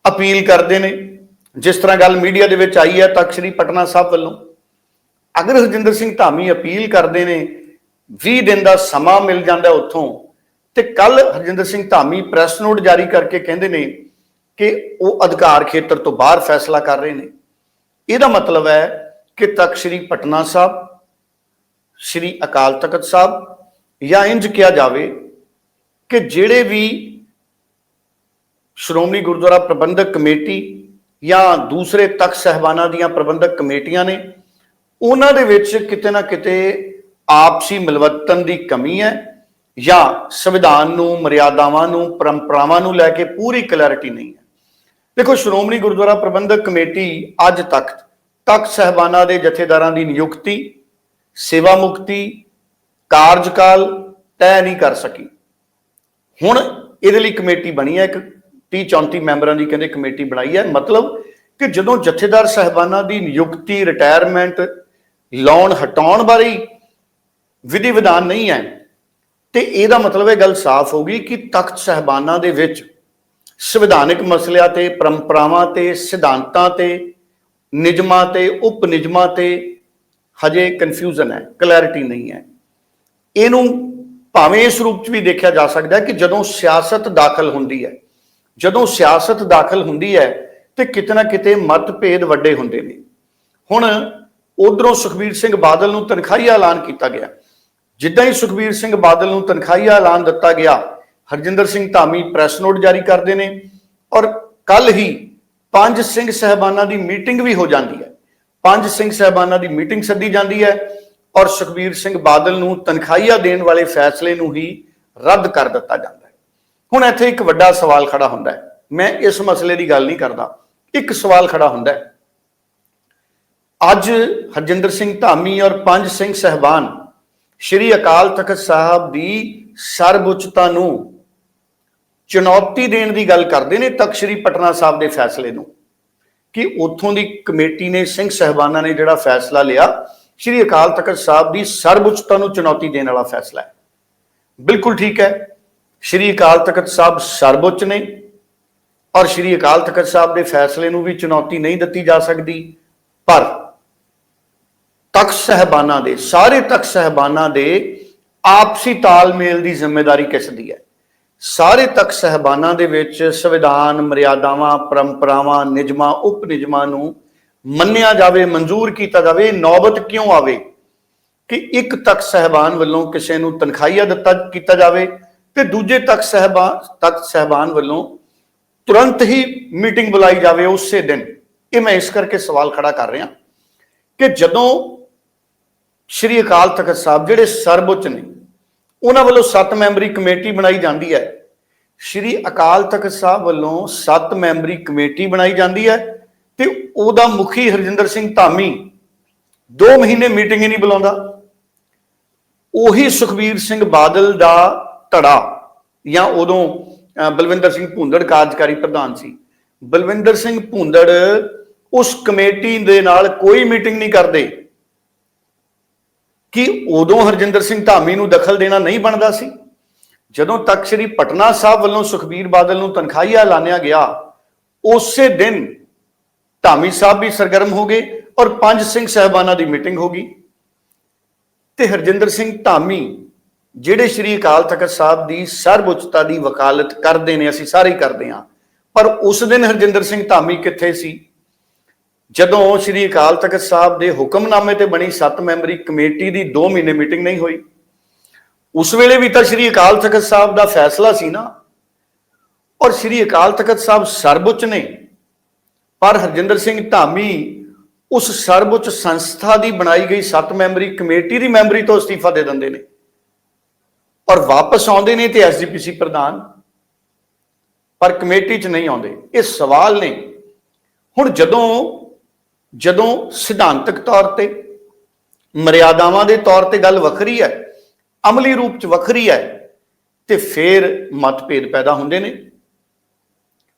ਅਪੀਲ ਕਰਦੇ ਨੇ ਜਿਸ ਤਰ੍ਹਾਂ ਗੱਲ ਮੀਡੀਆ ਦੇ ਵਿੱਚ ਆਈ ਹੈ ਤਖਤ ਸ੍ਰੀ ਪਟਨਾ ਸਾਹਿਬ ਵੱਲੋਂ ਅਗਰ ਹਰਜਿੰਦਰ ਸਿੰਘ ਧਾਮੀ ਅਪੀਲ ਕਰਦੇ ਨੇ 20 ਦਿਨ ਦਾ ਸਮਾਂ ਮਿਲ ਜਾਂਦਾ ਉੱਥੋਂ, ਤੇ ਕੱਲ ਹਰਜਿੰਦਰ ਸਿੰਘ ਧਾਮੀ ਪ੍ਰੈਸ ਨੋਟ ਜਾਰੀ ਕਰਕੇ ਕਹਿੰਦੇ ਨੇ ਕਿ ਉਹ ਅਧਿਕਾਰ ਖੇਤਰ ਤੋਂ ਬਾਹਰ ਫੈਸਲਾ ਕਰ ਰਹੇ ਨੇ। ਇਹਦਾ ਮਤਲਬ ਹੈ ਕਿ ਤਖਤ ਸ੍ਰੀ ਪਟਨਾ ਸਾਹਿਬ, ਸ੍ਰੀ ਅਕਾਲ ਤਖਤ ਸਾਹਿਬ ਜਾਂ ਇੰਜ ਕਿਹਾ ਜਾਵੇ ਕਿ ਜਿਹੜੇ ਵੀ ਸ਼੍ਰੋਮਣੀ ਗੁਰਦੁਆਰਾ ਪ੍ਰਬੰਧਕ ਕਮੇਟੀ ਜਾਂ ਦੂਸਰੇ ਤਖਤ ਸਹਿਬਾਨਾਂ ਦੀਆਂ ਪ੍ਰਬੰਧਕ ਕਮੇਟੀਆਂ ਨੇ, ਉਹਨਾਂ ਦੇ ਵਿੱਚ ਕਿਤੇ ਨਾ ਕਿਤੇ ਆਪਸੀ ਮਿਲਵਰਤਨ ਦੀ ਕਮੀ ਹੈ ਜਾਂ ਸੰਵਿਧਾਨ ਨੂੰ, ਮਰਿਆਦਾਵਾਂ ਨੂੰ, ਪਰੰਪਰਾਵਾਂ ਨੂੰ ਲੈ ਕੇ ਪੂਰੀ ਕਲੈਰਿਟੀ ਨਹੀਂ ਹੈ। ਦੇਖੋ, ਸ਼੍ਰੋਮਣੀ ਗੁਰਦੁਆਰਾ ਪ੍ਰਬੰਧਕ ਕਮੇਟੀ ਅੱਜ ਤੱਕ ਤਖਤ ਸਹਿਬਾਨਾਂ ਦੇ ਜਥੇਦਾਰਾਂ ਦੀ ਨਿਯੁਕਤੀ, ਸੇਵਾ ਮੁਕਤੀ, ਕਾਰਜਕਾਲ ਤੈਅ ਨਹੀਂ ਕਰ ਸਕੀ। ਹੁਣ ਇਹਦੇ ਲਈ ਕਮੇਟੀ ਬਣੀ ਹੈ ਇੱਕ 30 34 ਮੈਂਬਰਾਂ ਦੀ ਕਹਿੰਦੇ ਕਮੇਟੀ ਬਣਾਈ ਹੈ। ਮਤਲਬ ਕਿ ਜਦੋਂ ਜਥੇਦਾਰ ਸਹਿਬਾਨਾਂ ਦੀ ਨਿਯੁਕਤੀ ਰਿਟਾਇਰਮੈਂਟ ਲਾਉਣ ਹਟਾਉਣ ਬਾਰੇ ਵਿਧੀ ਵਿਧਾਨ ਨਹੀਂ ਹੈ, ਤੇ ਇਹਦਾ ਮਤਲਬ ਇਹ ਗੱਲ ਸਾਫ਼ ਹੋ ਗਈ ਕਿ ਤਖਤ ਸਹਿਬਾਨਾਂ ਦੇ ਵਿੱਚ ਸੰਵਿਧਾਨਿਕ ਮਸਲਿਆਂ ਤੇ, ਪਰੰਪਰਾਵਾਂ ਤੇ, ਸਿਧਾਂਤਾਂ ਤੇ, ਨਿਯਮਾਂ ਤੇ ਉਪ ਨਿਯਮਾਂ ਤੇ ਹਜੇ ਕਨਫਿਊਜ਼ਨ ਹੈ ਕਲੈਰਿਟੀ ਨਹੀਂ ਹੈ। ਇਹਨੂੰ ਭਾਵੇਂ ਇਸ ਰੂਪ ਚ ਵੀ ਦੇਖਿਆ ਜਾ ਸਕਦਾ ਹੈ ਕਿ ਜਦੋਂ ਸਿਆਸਤ ਦਾਖਲ ਹੁੰਦੀ ਹੈ ਜਦੋਂ ਸਿਆਸਤ ਦਾਖਲ ਹੁੰਦੀ ਹੈ ਤੇ ਕਿਤੇ ਨਾ ਕਿਤੇ ਮਤਭੇਦ ਵੱਡੇ ਹੁੰਦੇ ਨੇ। ਹੁਣ ਉਧਰੋਂ ਸੁਖਬੀਰ ਸਿੰਘ ਬਾਦਲ ਨੂੰ ਤਨਖਾਹੀਆ ਐਲਾਨ ਕੀਤਾ ਗਿਆ। ਜਿੱਦਾਂ ਹੀ ਸੁਖਬੀਰ ਸਿੰਘ ਬਾਦਲ ਨੂੰ ਤਨਖਾਹੀਆ ਐਲਾਨ ਦਿੱਤਾ ਗਿਆ, ਹਰਜਿੰਦਰ ਸਿੰਘ ਧਾਮੀ ਪ੍ਰੈਸ ਨੋਟ ਜਾਰੀ ਕਰਦੇ ਨੇ ਔਰ ਕੱਲ ਹੀ ਪੰਜ ਸਿੰਘ ਸਹਿਬਾਨਾਂ ਦੀ ਮੀਟਿੰਗ ਵੀ ਹੋ ਜਾਂਦੀ ਹੈ। ਪੰਜ ਸਿੰਘ ਸਹਿਬਾਨਾਂ ਦੀ ਮੀਟਿੰਗ ਸੱਦੀ ਜਾਂਦੀ ਹੈ ਔਰ ਸੁਖਬੀਰ ਸਿੰਘ ਬਾਦਲ ਨੂੰ ਤਨਖਾਹੀਆ ਦੇਣ ਵਾਲੇ ਫੈਸਲੇ ਨੂੰ ਹੀ ਰੱਦ ਕਰ ਦਿੱਤਾ ਜਾਂਦਾ ਹੁਣ ਇੱਥੇ ਇੱਕ ਵੱਡਾ ਸਵਾਲ ਖੜਾ ਹੁੰਦਾ ਹੈ। ਮੈਂ ਇਸ ਮਸਲੇ ਦੀ ਗੱਲ ਨਹੀਂ ਕਰਦਾ। ਇੱਕ ਸਵਾਲ ਖੜਾ ਹੁੰਦਾ ਹੈ। ਅੱਜ ਹਰਜਿੰਦਰ ਸਿੰਘ ਧਾਮੀ ਔਰ ਪੰਜ ਸਿੰਘ ਸਹਿਬਾਨ ਸ਼੍ਰੀ ਅਕਾਲ ਤਖਤ ਸਾਹਿਬ ਦੀ ਸਰਬਉੱਚਤਾ ਨੂੰ ਚੁਣੌਤੀ ਦੇਣ ਦੀ ਗੱਲ ਕਰਦੇ ਨੇ ਤਖਤ ਸ਼੍ਰੀ ਪਟਨਾ ਸਾਹਿਬ ਦੇ ਫੈਸਲੇ ਨੂੰ। ਕਿ ਉੱਥੋਂ ਦੀ ਕਮੇਟੀ ਨੇ, ਸਿੰਘ ਸਹਿਬਾਨਾਂ ਨੇ ਜਿਹੜਾ ਫੈਸਲਾ ਲਿਆ, ਸ਼੍ਰੀ ਅਕਾਲ ਤਖਤ ਸਾਹਿਬ ਦੀ ਸਰਬਉੱਚਤਾ ਨੂੰ ਚੁਣੌਤੀ ਦੇਣ ਵਾਲਾ ਫੈਸਲਾ ਹੈ। ਬਿਲਕੁਲ ਠੀਕ ਹੈ। ਸ਼੍ਰੀ ਅਕਾਲ ਤਖਤ ਸਾਹਿਬ ਸਰਬਉੱਚ ਨੇ ਔਰ ਸ਼੍ਰੀ ਅਕਾਲ ਤਖਤ ਸਾਹਿਬ ਦੇ ਫੈਸਲੇ ਨੂੰ ਵੀ ਚੁਣੌਤੀ ਨਹੀਂ ਦਿੱਤੀ ਜਾ ਸਕਦੀ, ਪਰ ਤਖਤ ਸਹਿਬਾਨਾਂ ਦੇ, ਸਾਰੇ ਤਖਤ ਸਹਿਬਾਨਾਂ ਦੇ ਆਪਸੀ ਤਾਲਮੇਲ ਦੀ ਜ਼ਿੰਮੇਵਾਰੀ ਕਿਸ ਦੀ ਹੈ? ਸਾਰੇ ਤਖਤ ਸਹਿਬਾਨਾਂ ਦੇ ਵਿੱਚ ਸੰਵਿਧਾਨ, ਮਰਿਆਦਾਵਾਂ, ਪਰੰਪਰਾਵਾਂ, ਨਿਯਮਾਂ ਉਪ ਨਿਯਮਾਂ ਨੂੰ ਮੰਨਿਆ ਜਾਵੇ, ਮਨਜ਼ੂਰ ਕੀਤਾ ਜਾਵੇ, ਨੌਬਤ ਕਿਉਂ ਆਵੇ? ਕਿ ਇੱਕ ਤਖਤ ਸਹਿਬਾਨ ਵੱਲੋਂ ਕਿਸੇ ਨੂੰ ਤਨਖਾਹੀਆ ਦਿੱਤਾ, ਕੀਤਾ ਜਾਵੇ ਤੇ ਦੂਜੇ ਤਖਤ ਸਹਿਬਾਨ ਤਖਤ ਸਹਿਬਾਨ ਵੱਲੋਂ ਤੁਰੰਤ ਹੀ ਮੀਟਿੰਗ ਬੁਲਾਈ ਜਾਵੇ ਉਸੇ ਦਿਨ। ਇਹ ਮੈਂ ਇਸ ਕਰਕੇ ਸਵਾਲ ਖੜਾ ਕਰ ਰਿਹਾ ਕਿ ਜਦੋਂ ਸ਼੍ਰੀ ਅਕਾਲ ਤਖਤ ਸਾਹਿਬ ਜਿਹੜੇ ਸਰਬਉੱਚ ਨੇ, ਉਹਨਾਂ ਵੱਲੋਂ 7 ਮੈਂਬਰੀ ਕਮੇਟੀ ਬਣਾਈ ਜਾਂਦੀ ਹੈ। ਸ਼੍ਰੀ ਅਕਾਲ ਤਖਤ ਸਾਹਿਬ ਵੱਲੋਂ 7 ਮੈਂਬਰੀ ਕਮੇਟੀ ਬਣਾਈ ਜਾਂਦੀ ਹੈ ਤੇ ਉਹਦਾ ਮੁਖੀ ਹਰਜਿੰਦਰ ਸਿੰਘ ਧਾਮੀ 2 ਮਹੀਨੇ ਮੀਟਿੰਗ ਹੀ ਨਹੀਂ ਬੁਲਾਉਂਦਾ। ਉਹੀ ਸੁਖਬੀਰ ਸਿੰਘ ਬਾਦਲ ਦਾ ਧੜਾ ਜਾਂ ਉਦੋਂ ਅਹ, ਬਲਵਿੰਦਰ ਸਿੰਘ ਭੁੰਦੜ ਕਾਰਜਕਾਰੀ ਪ੍ਰਧਾਨ ਸੀ। ਬਲਵਿੰਦਰ ਸਿੰਘ ਭੁੰਦੜ ਉਸ ਕਮੇਟੀ ਦੇ ਨਾਲ ਕੋਈ ਮੀਟਿੰਗ ਨਹੀਂ ਕਰਦੇ। ਕਿ ਉਦੋਂ ਹਰਜਿੰਦਰ ਸਿੰਘ ਧਾਮੀ ਨੂੰ ਦਖਲ ਦੇਣਾ ਨਹੀਂ ਬਣਦਾ ਸੀ? ਜਦੋਂ ਤੱਕ ਸ੍ਰੀ ਪਟਨਾ ਸਾਹਿਬ ਵੱਲੋਂ ਸੁਖਬੀਰ ਬਾਦਲ ਨੂੰ ਤਨਖਾਹੀਆ ਐਲਾਨਿਆ ਗਿਆ ਉਸੇ ਦਿਨ ਧਾਮੀ ਸਾਹਿਬ ਵੀ ਸਰਗਰਮ ਹੋ ਗਏ ਔਰ ਪੰਜ ਸਿੰਘ ਸਹਿਬਾਨਾਂ ਦੀ ਮੀਟਿੰਗ ਹੋ ਗਈ। ਤੇ ਹਰਜਿੰਦਰ ਸਿੰਘ ਧਾਮੀ ਜਿਹੜੇ ਸ੍ਰੀ ਅਕਾਲ ਤਖਤ ਸਾਹਿਬ ਦੀ ਸਰਬਉੱਚਤਾ ਦੀ ਵਕਾਲਤ ਕਰਦੇ ਨੇ, ਅਸੀਂ ਸਾਰੇ ਹੀ ਕਰਦੇ ਹਾਂ। ਪਰ ਉਸ ਦਿਨ ਹਰਜਿੰਦਰ ਸਿੰਘ ਧਾਮੀ ਕਿੱਥੇ ਸੀ? ਜਦੋਂ ਸ੍ਰੀ ਅਕਾਲ ਤਖਤ ਸਾਹਿਬ ਦੇ ਹੁਕਮਨਾਮੇ ਤੇ ਬਣੀ 7 ਮੈਂਬਰੀ ਕਮੇਟੀ ਦੀ 2 ਮਹੀਨੇ ਮੀਟਿੰਗ ਨਹੀਂ ਹੋਈ, ਉਸ ਵੇਲੇ ਵੀ ਤਾਂ ਸ੍ਰੀ ਅਕਾਲ ਤਖਤ ਸਾਹਿਬ ਦਾ ਫੈਸਲਾ ਸੀ ਨਾ। ਔਰ ਸ੍ਰੀ ਅਕਾਲ ਤਖਤ ਸਾਹਿਬ ਸਰਬਉੱਚ ਨੇ, ਪਰ ਹਰਜਿੰਦਰ ਸਿੰਘ ਧਾਮੀ ਉਸ ਸਰਬਉੱਚ ਸੰਸਥਾ ਦੀ ਬਣਾਈ ਗਈ 7 ਮੈਂਬਰੀ ਕਮੇਟੀ ਦੀ ਮੈਂਬਰੀ ਤੋਂ ਅਸਤੀਫਾ ਦੇ ਦਿੰਦੇ ਨੇ। ਔਰ ਵਾਪਸ ਆਉਂਦੇ ਨੇ ਤੇ ਐਸਜੀਪੀਸੀ ਪ੍ਰਧਾਨ, ਪਰ ਕਮੇਟੀ 'ਚ ਨਹੀਂ ਆਉਂਦੇ। ਇਹ ਸਵਾਲ ਨੇ। ਹੁਣ ਜਦੋਂ ਜਦੋਂ ਸਿਧਾਂਤਕ ਤੌਰ ਤੇ, ਮਰਿਆਦਾਵਾਂ ਦੇ ਤੌਰ ਤੇ ਗੱਲ ਵੱਖਰੀ ਹੈ, ਅਮਲੀ ਰੂਪ 'ਚ ਵੱਖਰੀ ਹੈ, ਤੇ ਫਿਰ ਮਤਭੇਦ ਪੈਦਾ ਹੁੰਦੇ ਨੇ।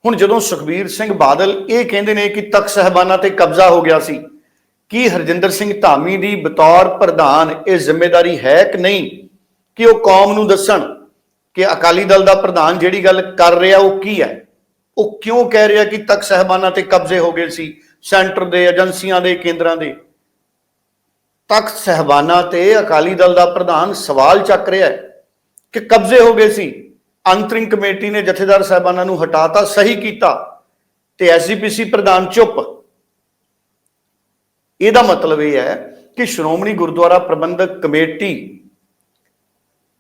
ਹੁਣ ਜਦੋਂ ਸੁਖਬੀਰ ਸਿੰਘ ਬਾਦਲ ਇਹ ਕਹਿੰਦੇ ਨੇ ਕਿ ਤਖਤ ਸਹਿਬਾਨਾਂ ਤੇ ਕਬਜ਼ਾ ਹੋ ਗਿਆ ਸੀ, ਕੀ ਹਰਜਿੰਦਰ ਸਿੰਘ ਧਾਮੀ ਦੀ ਬਤੌਰ ਪ੍ਰਧਾਨ ਇਹ ਜ਼ਿੰਮੇਵਾਰੀ ਹੈ ਕਿ ਨਹੀਂ? ਕਿ ਉਹ ਕੌਮ ਨੂੰ ਦੱਸਣ ਕਿ ਅਕਾਲੀ ਦਲ ਦਾ ਪ੍ਰਧਾਨ ਜਿਹੜੀ ਗੱਲ ਕਰ ਰਿਹਾ ਉਹ ਕੀ ਹੈ? ਉਹ ਕਿਉਂ ਕਹਿ ਰਿਹਾ ਕਿ ਤਖਤ ਸਹਿਬਾਨਾਂ ਤੇ ਕਬਜ਼ੇ ਹੋ ਗਏ ਸੀ, ਸੈਂਟਰ ਦੇ, ਏਜੰਸੀਆਂ ਦੇ, ਕੇਂਦਰਾਂ ਦੇ? ਤਖਤ ਸਹਿਬਾਨਾਂ ਤੇ ਅਕਾਲੀ ਦਲ ਦਾ ਪ੍ਰਧਾਨ ਸਵਾਲ ਚੱਕ ਰਿਹਾ ਹੈ ਕਿ ਕਬਜ਼ੇ ਹੋ ਗਏ ਸੀ। ਅੰਤਰਿੰਗ ਕਮੇਟੀ ਨੇ ਜਥੇਦਾਰ ਸਾਹਿਬਾਨਾਂ ਨੂੰ ਹਟਾਤਾ, ਸਹੀ ਕੀਤਾ ਤੇ ਐਸਜੀਪੀਸੀ ਪ੍ਰਧਾਨ ਚੁੱਪ। ਇਹਦਾ ਮਤਲਬ ਇਹ ਹੈ ਕਿ ਸ਼੍ਰੋਮਣੀ ਗੁਰਦੁਆਰਾ ਪ੍ਰਬੰਧਕ ਕਮੇਟੀ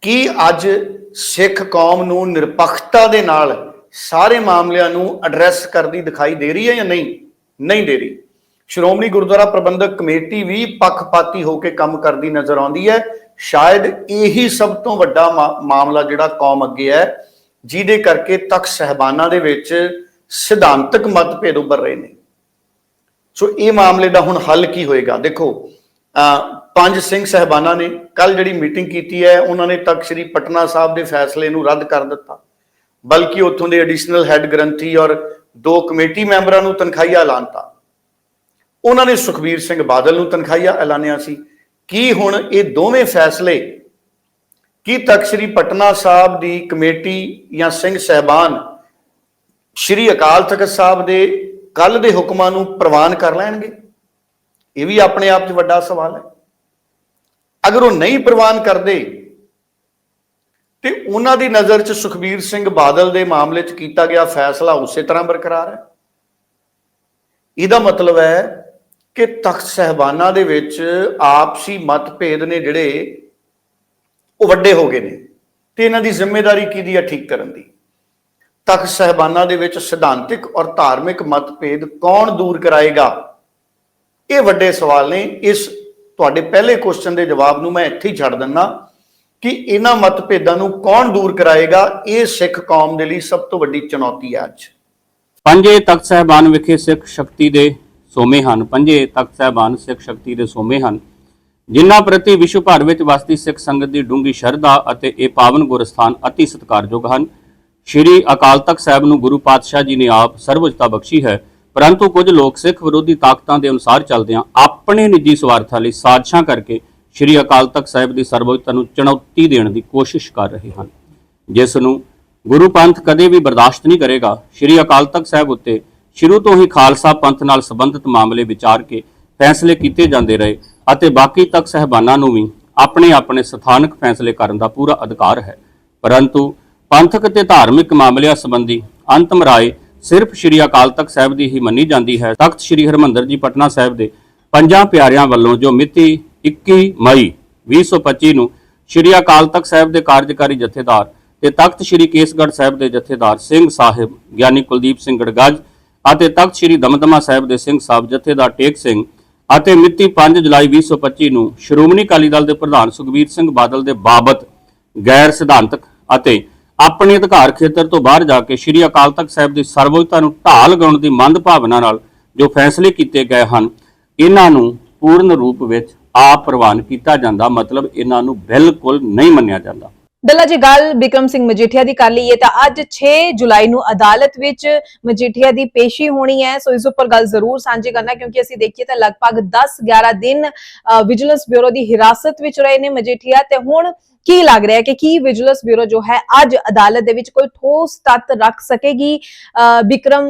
ਕੀ ਅੱਜ ਸਿੱਖ ਕੌਮ ਨੂੰ ਨਿਰਪੱਖਤਾ ਦੇ ਨਾਲ ਸਾਰੇ ਮਾਮਲਿਆਂ ਨੂੰ ਐਡਰੈਸ ਕਰਦੀ ਦਿਖਾਈ ਦੇ ਰਹੀ ਹੈ ਜਾਂ ਨਹੀਂ? ਨਹੀਂ ਦੇ ਰਹੀ। ਸ਼੍ਰੋਮਣੀ ਗੁਰਦੁਆਰਾ ਪ੍ਰਬੰਧਕ ਕਮੇਟੀ ਵੀ ਪੱਖਪਾਤੀ ਹੋ ਕੇ ਕੰਮ ਕਰਦੀ ਨਜ਼ਰ ਆਉਂਦੀ ਹੈ। ਸ਼ਾਇਦ ਇਹੀ ਸਭ ਤੋਂ ਵੱਡਾ ਮਾ- ਮਾਮਲਾ ਜਿਹੜਾ ਕੌਮ ਅੱਗੇ ਹੈ, ਜਿਹਦੇ ਕਰਕੇ ਤਖਤ ਸਹਿਬਾਨਾਂ ਦੇ ਵਿੱਚ ਸਿਧਾਂਤਕ ਮਤਭੇਦ ਉੱਭਰ ਰਹੇ ਨੇ। ਸੋ ਇਹ ਮਾਮਲੇ ਦਾ ਹੁਣ ਹੱਲ ਕੀ ਹੋਏਗਾ? ਦੇਖੋ, ਅਹ ਪੰਜ ਸਿੰਘ ਸਹਿਬਾਨਾਂ ਨੇ ਕੱਲ ਜਿਹੜੀ ਮੀਟਿੰਗ ਕੀਤੀ ਹੈ, ਉਹਨਾਂ ਨੇ ਤਖਤ ਸ੍ਰੀ ਪਟਨਾ ਸਾਹਿਬ ਦੇ ਫੈਸਲੇ ਨੂੰ ਰੱਦ ਕਰ ਦਿੱਤਾ। ਬਲਕਿ ਉੱਥੋਂ ਦੇ ਐਡੀਸ਼ਨਲ ਹੈੱਡ ਗ੍ਰੰਥੀ ਔਰ ਦੋ ਕਮੇਟੀ ਮੈਂਬਰਾਂ ਨੂੰ ਤਨਖਾਹੀਆ ਐਲਾਨਤਾ ਉਹਨਾਂ ਨੇ ਸੁਖਬੀਰ ਸਿੰਘ ਬਾਦਲ ਨੂੰ ਤਨਖਾਹੀਆ ਐਲਾਨਿਆ ਸੀ। ਕੀ ਹੁਣ ਇਹ ਦੋਵੇਂ ਫੈਸਲੇ ਕੀ ਤਖਤ ਸ੍ਰੀ ਪਟਨਾ ਸਾਹਿਬ ਦੀ ਕਮੇਟੀ ਜਾਂ ਸਿੰਘ ਸਹਿਬਾਨ ਸ੍ਰੀ ਅਕਾਲ ਤਖਤ ਸਾਹਿਬ ਦੇ ਕੱਲ ਦੇ ਹੁਕਮਾਂ ਨੂੰ ਪ੍ਰਵਾਨ ਕਰ ਲੈਣਗੇ? ਇਹ ਵੀ ਆਪਣੇ ਆਪ 'ਚ ਵੱਡਾ ਸਵਾਲ ਹੈ। ਅਗਰ ਉਹ ਨਹੀਂ ਪ੍ਰਵਾਨ ਕਰਦੇ, ਤੇ ਉਹਨਾਂ ਦੀ ਨਜ਼ਰ 'ਚ ਸੁਖਬੀਰ ਸਿੰਘ ਬਾਦਲ ਦੇ ਮਾਮਲੇ 'ਚ ਕੀਤਾ ਗਿਆ ਫੈਸਲਾ ਉਸੇ ਤਰ੍ਹਾਂ ਬਰਕਰਾਰ ਹੈ। ਇਹਦਾ ਮਤਲਬ ਹੈ ਕਿ ਤਖਤ ਸਹਿਬਾਨਾਂ ਦੇ ਵਿੱਚ ਆਪਸੀ ਮਤਭੇਦ ਨੇ ਜਿਹੜੇ, ਉਹ ਵੱਡੇ ਹੋ ਗਏ ਨੇ, ਤੇ ਇਹਨਾਂ ਦੀ ਜ਼ਿੰਮੇਵਾਰੀ ਕਿਹਦੀ ਹੈ ਠੀਕ ਕਰਨ ਦੀ? ਤਖਤ ਸਹਿਬਾਨਾਂ ਦੇ ਵਿੱਚ ਸਿਧਾਂਤਿਕ ਔਰ ਧਾਰਮਿਕ ਮਤਭੇਦ ਕੌਣ ਦੂਰ ਕਰਾਏਗਾ? ਇਹ ਵੱਡੇ ਸਵਾਲ ਨੇ, ਇਸ ਤੁਹਾਡੇ ਪਹਿਲੇ ਕੁਐਸਚਨ ਦੇ ਜਵਾਬ ਨੂੰ ਮੈਂ ਇੱਥੇ ਹੀ ਛੱਡ ਦਿੰਦਾ ਕਿ ਇਹਨਾਂ ਮਤਭੇਦਾਂ ਨੂੰ ਕੌਣ ਦੂਰ ਕਰਾਏਗਾ? ਇਹ ਸਿੱਖ ਕੌਮ ਦੇ ਲਈ ਸਭ ਤੋਂ ਵੱਡੀ ਚੁਣੌਤੀ ਹੈ ਅੱਜ। ਪੰਜੇ ਤਖਤ ਸਾਹਿਬਾਨ ਵਿਖੇ ਸਿੱਖ ਸ਼ਕਤੀ ਦੇ ਸੋਮੇ ਹਨ। ਪੰਜੇ ਤਖਤ ਸਾਹਿਬਾਨ ਸਿੱਖ ਸ਼ਕਤੀ ਦੇ ਸੋਮੇ ਹਨ। ਜਿਨ੍ਹਾਂ ਪ੍ਰਤੀ ਵਿਸ਼ਵ ਭਰ ਵਿੱਚ ਵਸਦੀ ਸਿੱਖ ਸੰਗਤ ਦੀ ਡੂੰਗੀ ਸ਼ਰਧਾ ਅਤੇ ਇਹ ਪਾਵਨ ਗੁਰਸਥਾਨ ਅਤੀ ਸਤਿਕਾਰਯੋਗ ਹਨ। ਸ਼੍ਰੀ ਅਕਾਲ ਤਖਤ ਸਾਹਿਬ ਨੂੰ ਗੁਰੂ ਪਾਤਸ਼ਾਹ ਜੀ ਨੇ ਆਪ ਸਰਵਉੱਚਤਾ ਬਖਸ਼ੀ ਹੈ। ਪਰੰਤੂ ਕੁਝ ਲੋਕ ਸਿੱਖ ਵਿਰੋਧੀ ਤਾਕਤਾਂ ਦੇ ਅਨੁਸਾਰ ਚੱਲਦਿਆਂ ਆਪਣੇ ਨਿੱਜੀ ਸਵਾਰਥਾਂ ਲਈ ਸਾਜ਼ਿਸ਼ਾਂ ਕਰਕੇ ਸ਼੍ਰੀ ਅਕਾਲ ਤਖਤ ਸਾਹਿਬ ਦੀ ਸਰਵਉੱਚਤਾ ਨੂੰ ਚੁਣੌਤੀ ਦੇਣ ਦੀ ਕੋਸ਼ਿਸ਼ ਕਰ ਰਹੇ ਹਨ। ਜਿਸ ਨੂੰ ਗੁਰੂ ਪੰਥ ਕਦੇ ਵੀ ਬਰਦਾਸ਼ਤ ਨਹੀਂ ਕਰੇਗਾ, ਸ਼੍ਰੀ ਅਕਾਲ ਤਖਤ ਸਾਹਿਬ ਉੱਤੇ ਸ਼ੁਰੂ ਤੋਂ ਹੀ ਖਾਲਸਾ ਪੰਥ ਨਾਲ ਸੰਬੰਧਿਤ ਮਾਮਲੇ ਵਿਚਾਰ ਕੇ ਫੈਸਲੇ ਕੀਤੇ ਜਾਂਦੇ ਰਹੇ ਅਤੇ ਬਾਕੀ ਤਖਤ ਸਹਿਬਾਨਾਂ ਨੂੰ ਵੀ ਆਪਣੇ ਆਪਣੇ ਸਥਾਨਕ ਫੈਸਲੇ ਕਰਨ ਦਾ ਪੂਰਾ ਅਧਿਕਾਰ ਹੈ। ਪਰੰਤੂ ਪੰਥਕ ਤੇ ਧਾਰਮਿਕ ਮਾਮਲਿਆਂ ਸੰਬੰਧੀ ਅੰਤਮ ਰਾਏ ਸਿਰਫ ਸ਼੍ਰੀ ਅਕਾਲ ਤਖਤ ਸਾਹਿਬ ਦੀ ਹੀ ਮੰਨੀ ਜਾਂਦੀ ਹੈ। ਤਖਤ ਸ਼੍ਰੀ ਹਰਮੰਦਰ ਜੀ ਪਟਨਾ ਸਾਹਿਬ ਦੇ ਪੰਜਾਂ ਪਿਆਰਿਆਂ ਵੱਲੋਂ ਜੋ ਮਿਤੀ 21 ਮਈ 2025 ਨੂੰ ਸ਼੍ਰੀ ਅਕਾਲ ਤਖਤ ਸਾਹਿਬ ਦੇ ਕਾਰਜਕਾਰੀ ਜਥੇਦਾਰ ਤੇ ਤਖਤ ਸ਼੍ਰੀ ਕੇਸਗੜ੍ਹ ਸਾਹਿਬ ਦੇ ਜਥੇਦਾਰ ਸਿੰਘ ਸਾਹਿਬ, ਗਿਆਨੀ ਕੁਲਦੀਪ ਸਿੰਘ ਗੜਗੱਜ ਅਤੇ ਤਖਤ ਸ਼੍ਰੀ ਦਮਦਮਾ ਸਾਹਿਬ ਦੇ ਸਿੰਘ ਸਾਹਿਬ ਜਥੇਦਾਰ ਟੇਕ ਸਿੰਘ ਅਤੇ ਮਿਤੀ 5 ਜੁਲਾਈ 2025 ਨੂੰ ਸ਼੍ਰੋਮਣੀ ਅਕਾਲੀ ਦਲ ਦੇ ਪ੍ਰਧਾਨ ਸੁਖਬੀਰ ਸਿੰਘ ਬਾਦਲ ਦੇ ਬਾਬਤ ਗੈਰ ਸਿਧਾਂਤਕ ਅਤੇ ਆਪਣੇ ਅਧਿਕਾਰ ਖੇਤਰ ਤੋਂ ਬਾਹਰ ਜਾ ਕੇ ਸ਼੍ਰੀ ਅਕਾਲ ਤਖਤ ਸਾਹਿਬ ਦੀ ਸਰਵਉੱਚਤਾ ਨੂੰ ਢਾਲ ਲਗਾਉਣ ਦੀ ਮੰਦ ਭਾਵਨਾ ਨਾਲ ਜੋ ਫੈਸਲੇ ਕੀਤੇ ਗਏ ਹਨ, ਇਹਨਾਂ ਨੂੰ ਪੂਰਨ ਰੂਪ ਵਿੱਚ ਆਪ ਪ੍ਰਵਾਨ ਕੀਤਾ ਜਾਂਦਾ, ਮਤਲਬ ਇਹਨਾਂ ਨੂੰ ਬਿਲਕੁਲ ਨਹੀਂ ਮੰਨਿਆ ਜਾਂਦਾ। ਦੱਲਾ ਜੀ, ਗੱਲ ਬਿਕਰਮ ਸਿੰਘ ਮਜੀਠੀਆ ਦੀ ਕਰ ਲਈਏ ਤਾਂ ਅੱਜ 6 ਜੁਲਾਈ ਨੂੰ ਅਦਾਲਤ ਵਿੱਚ ਮਜੀਠੀਆ ਦੀ ਪੇਸ਼ੀ ਹੋਣੀ ਹੈ। ਸੋ ਇਸ ਉੱਪਰ ਗੱਲ ਜ਼ਰੂਰ ਸਾਂਝੀ ਕਰਨਾ, ਕਿਉਂਕਿ ਅਸੀਂ ਦੇਖੀਏ ਤਾਂ ਲਗਭਗ 10-11 ਦਿਨ ਵਿਜੀਲੈਂਸ ਬਿਊਰੋ ਦੀ ਹਿਰਾਸਤ ਵਿੱਚ ਰਹੇ ਨੇ ਮਜੀਠੀਆ ਤੇ ਹੁਣ ਕੀ ਲੱਗ ਰਿਹਾ ਹੈ ਕਿ ਕੀ ਵਿਜੀਲੈਂਸ ਬਿਊਰੋ ਜੋ ਹੈ ਅੱਜ ਅਦਾਲਤ ਦੇ ਵਿੱਚ ਕੋਈ ਠੋਸ ਤੱਤ ਰੱਖ ਸਕੇਗੀ? ਅ,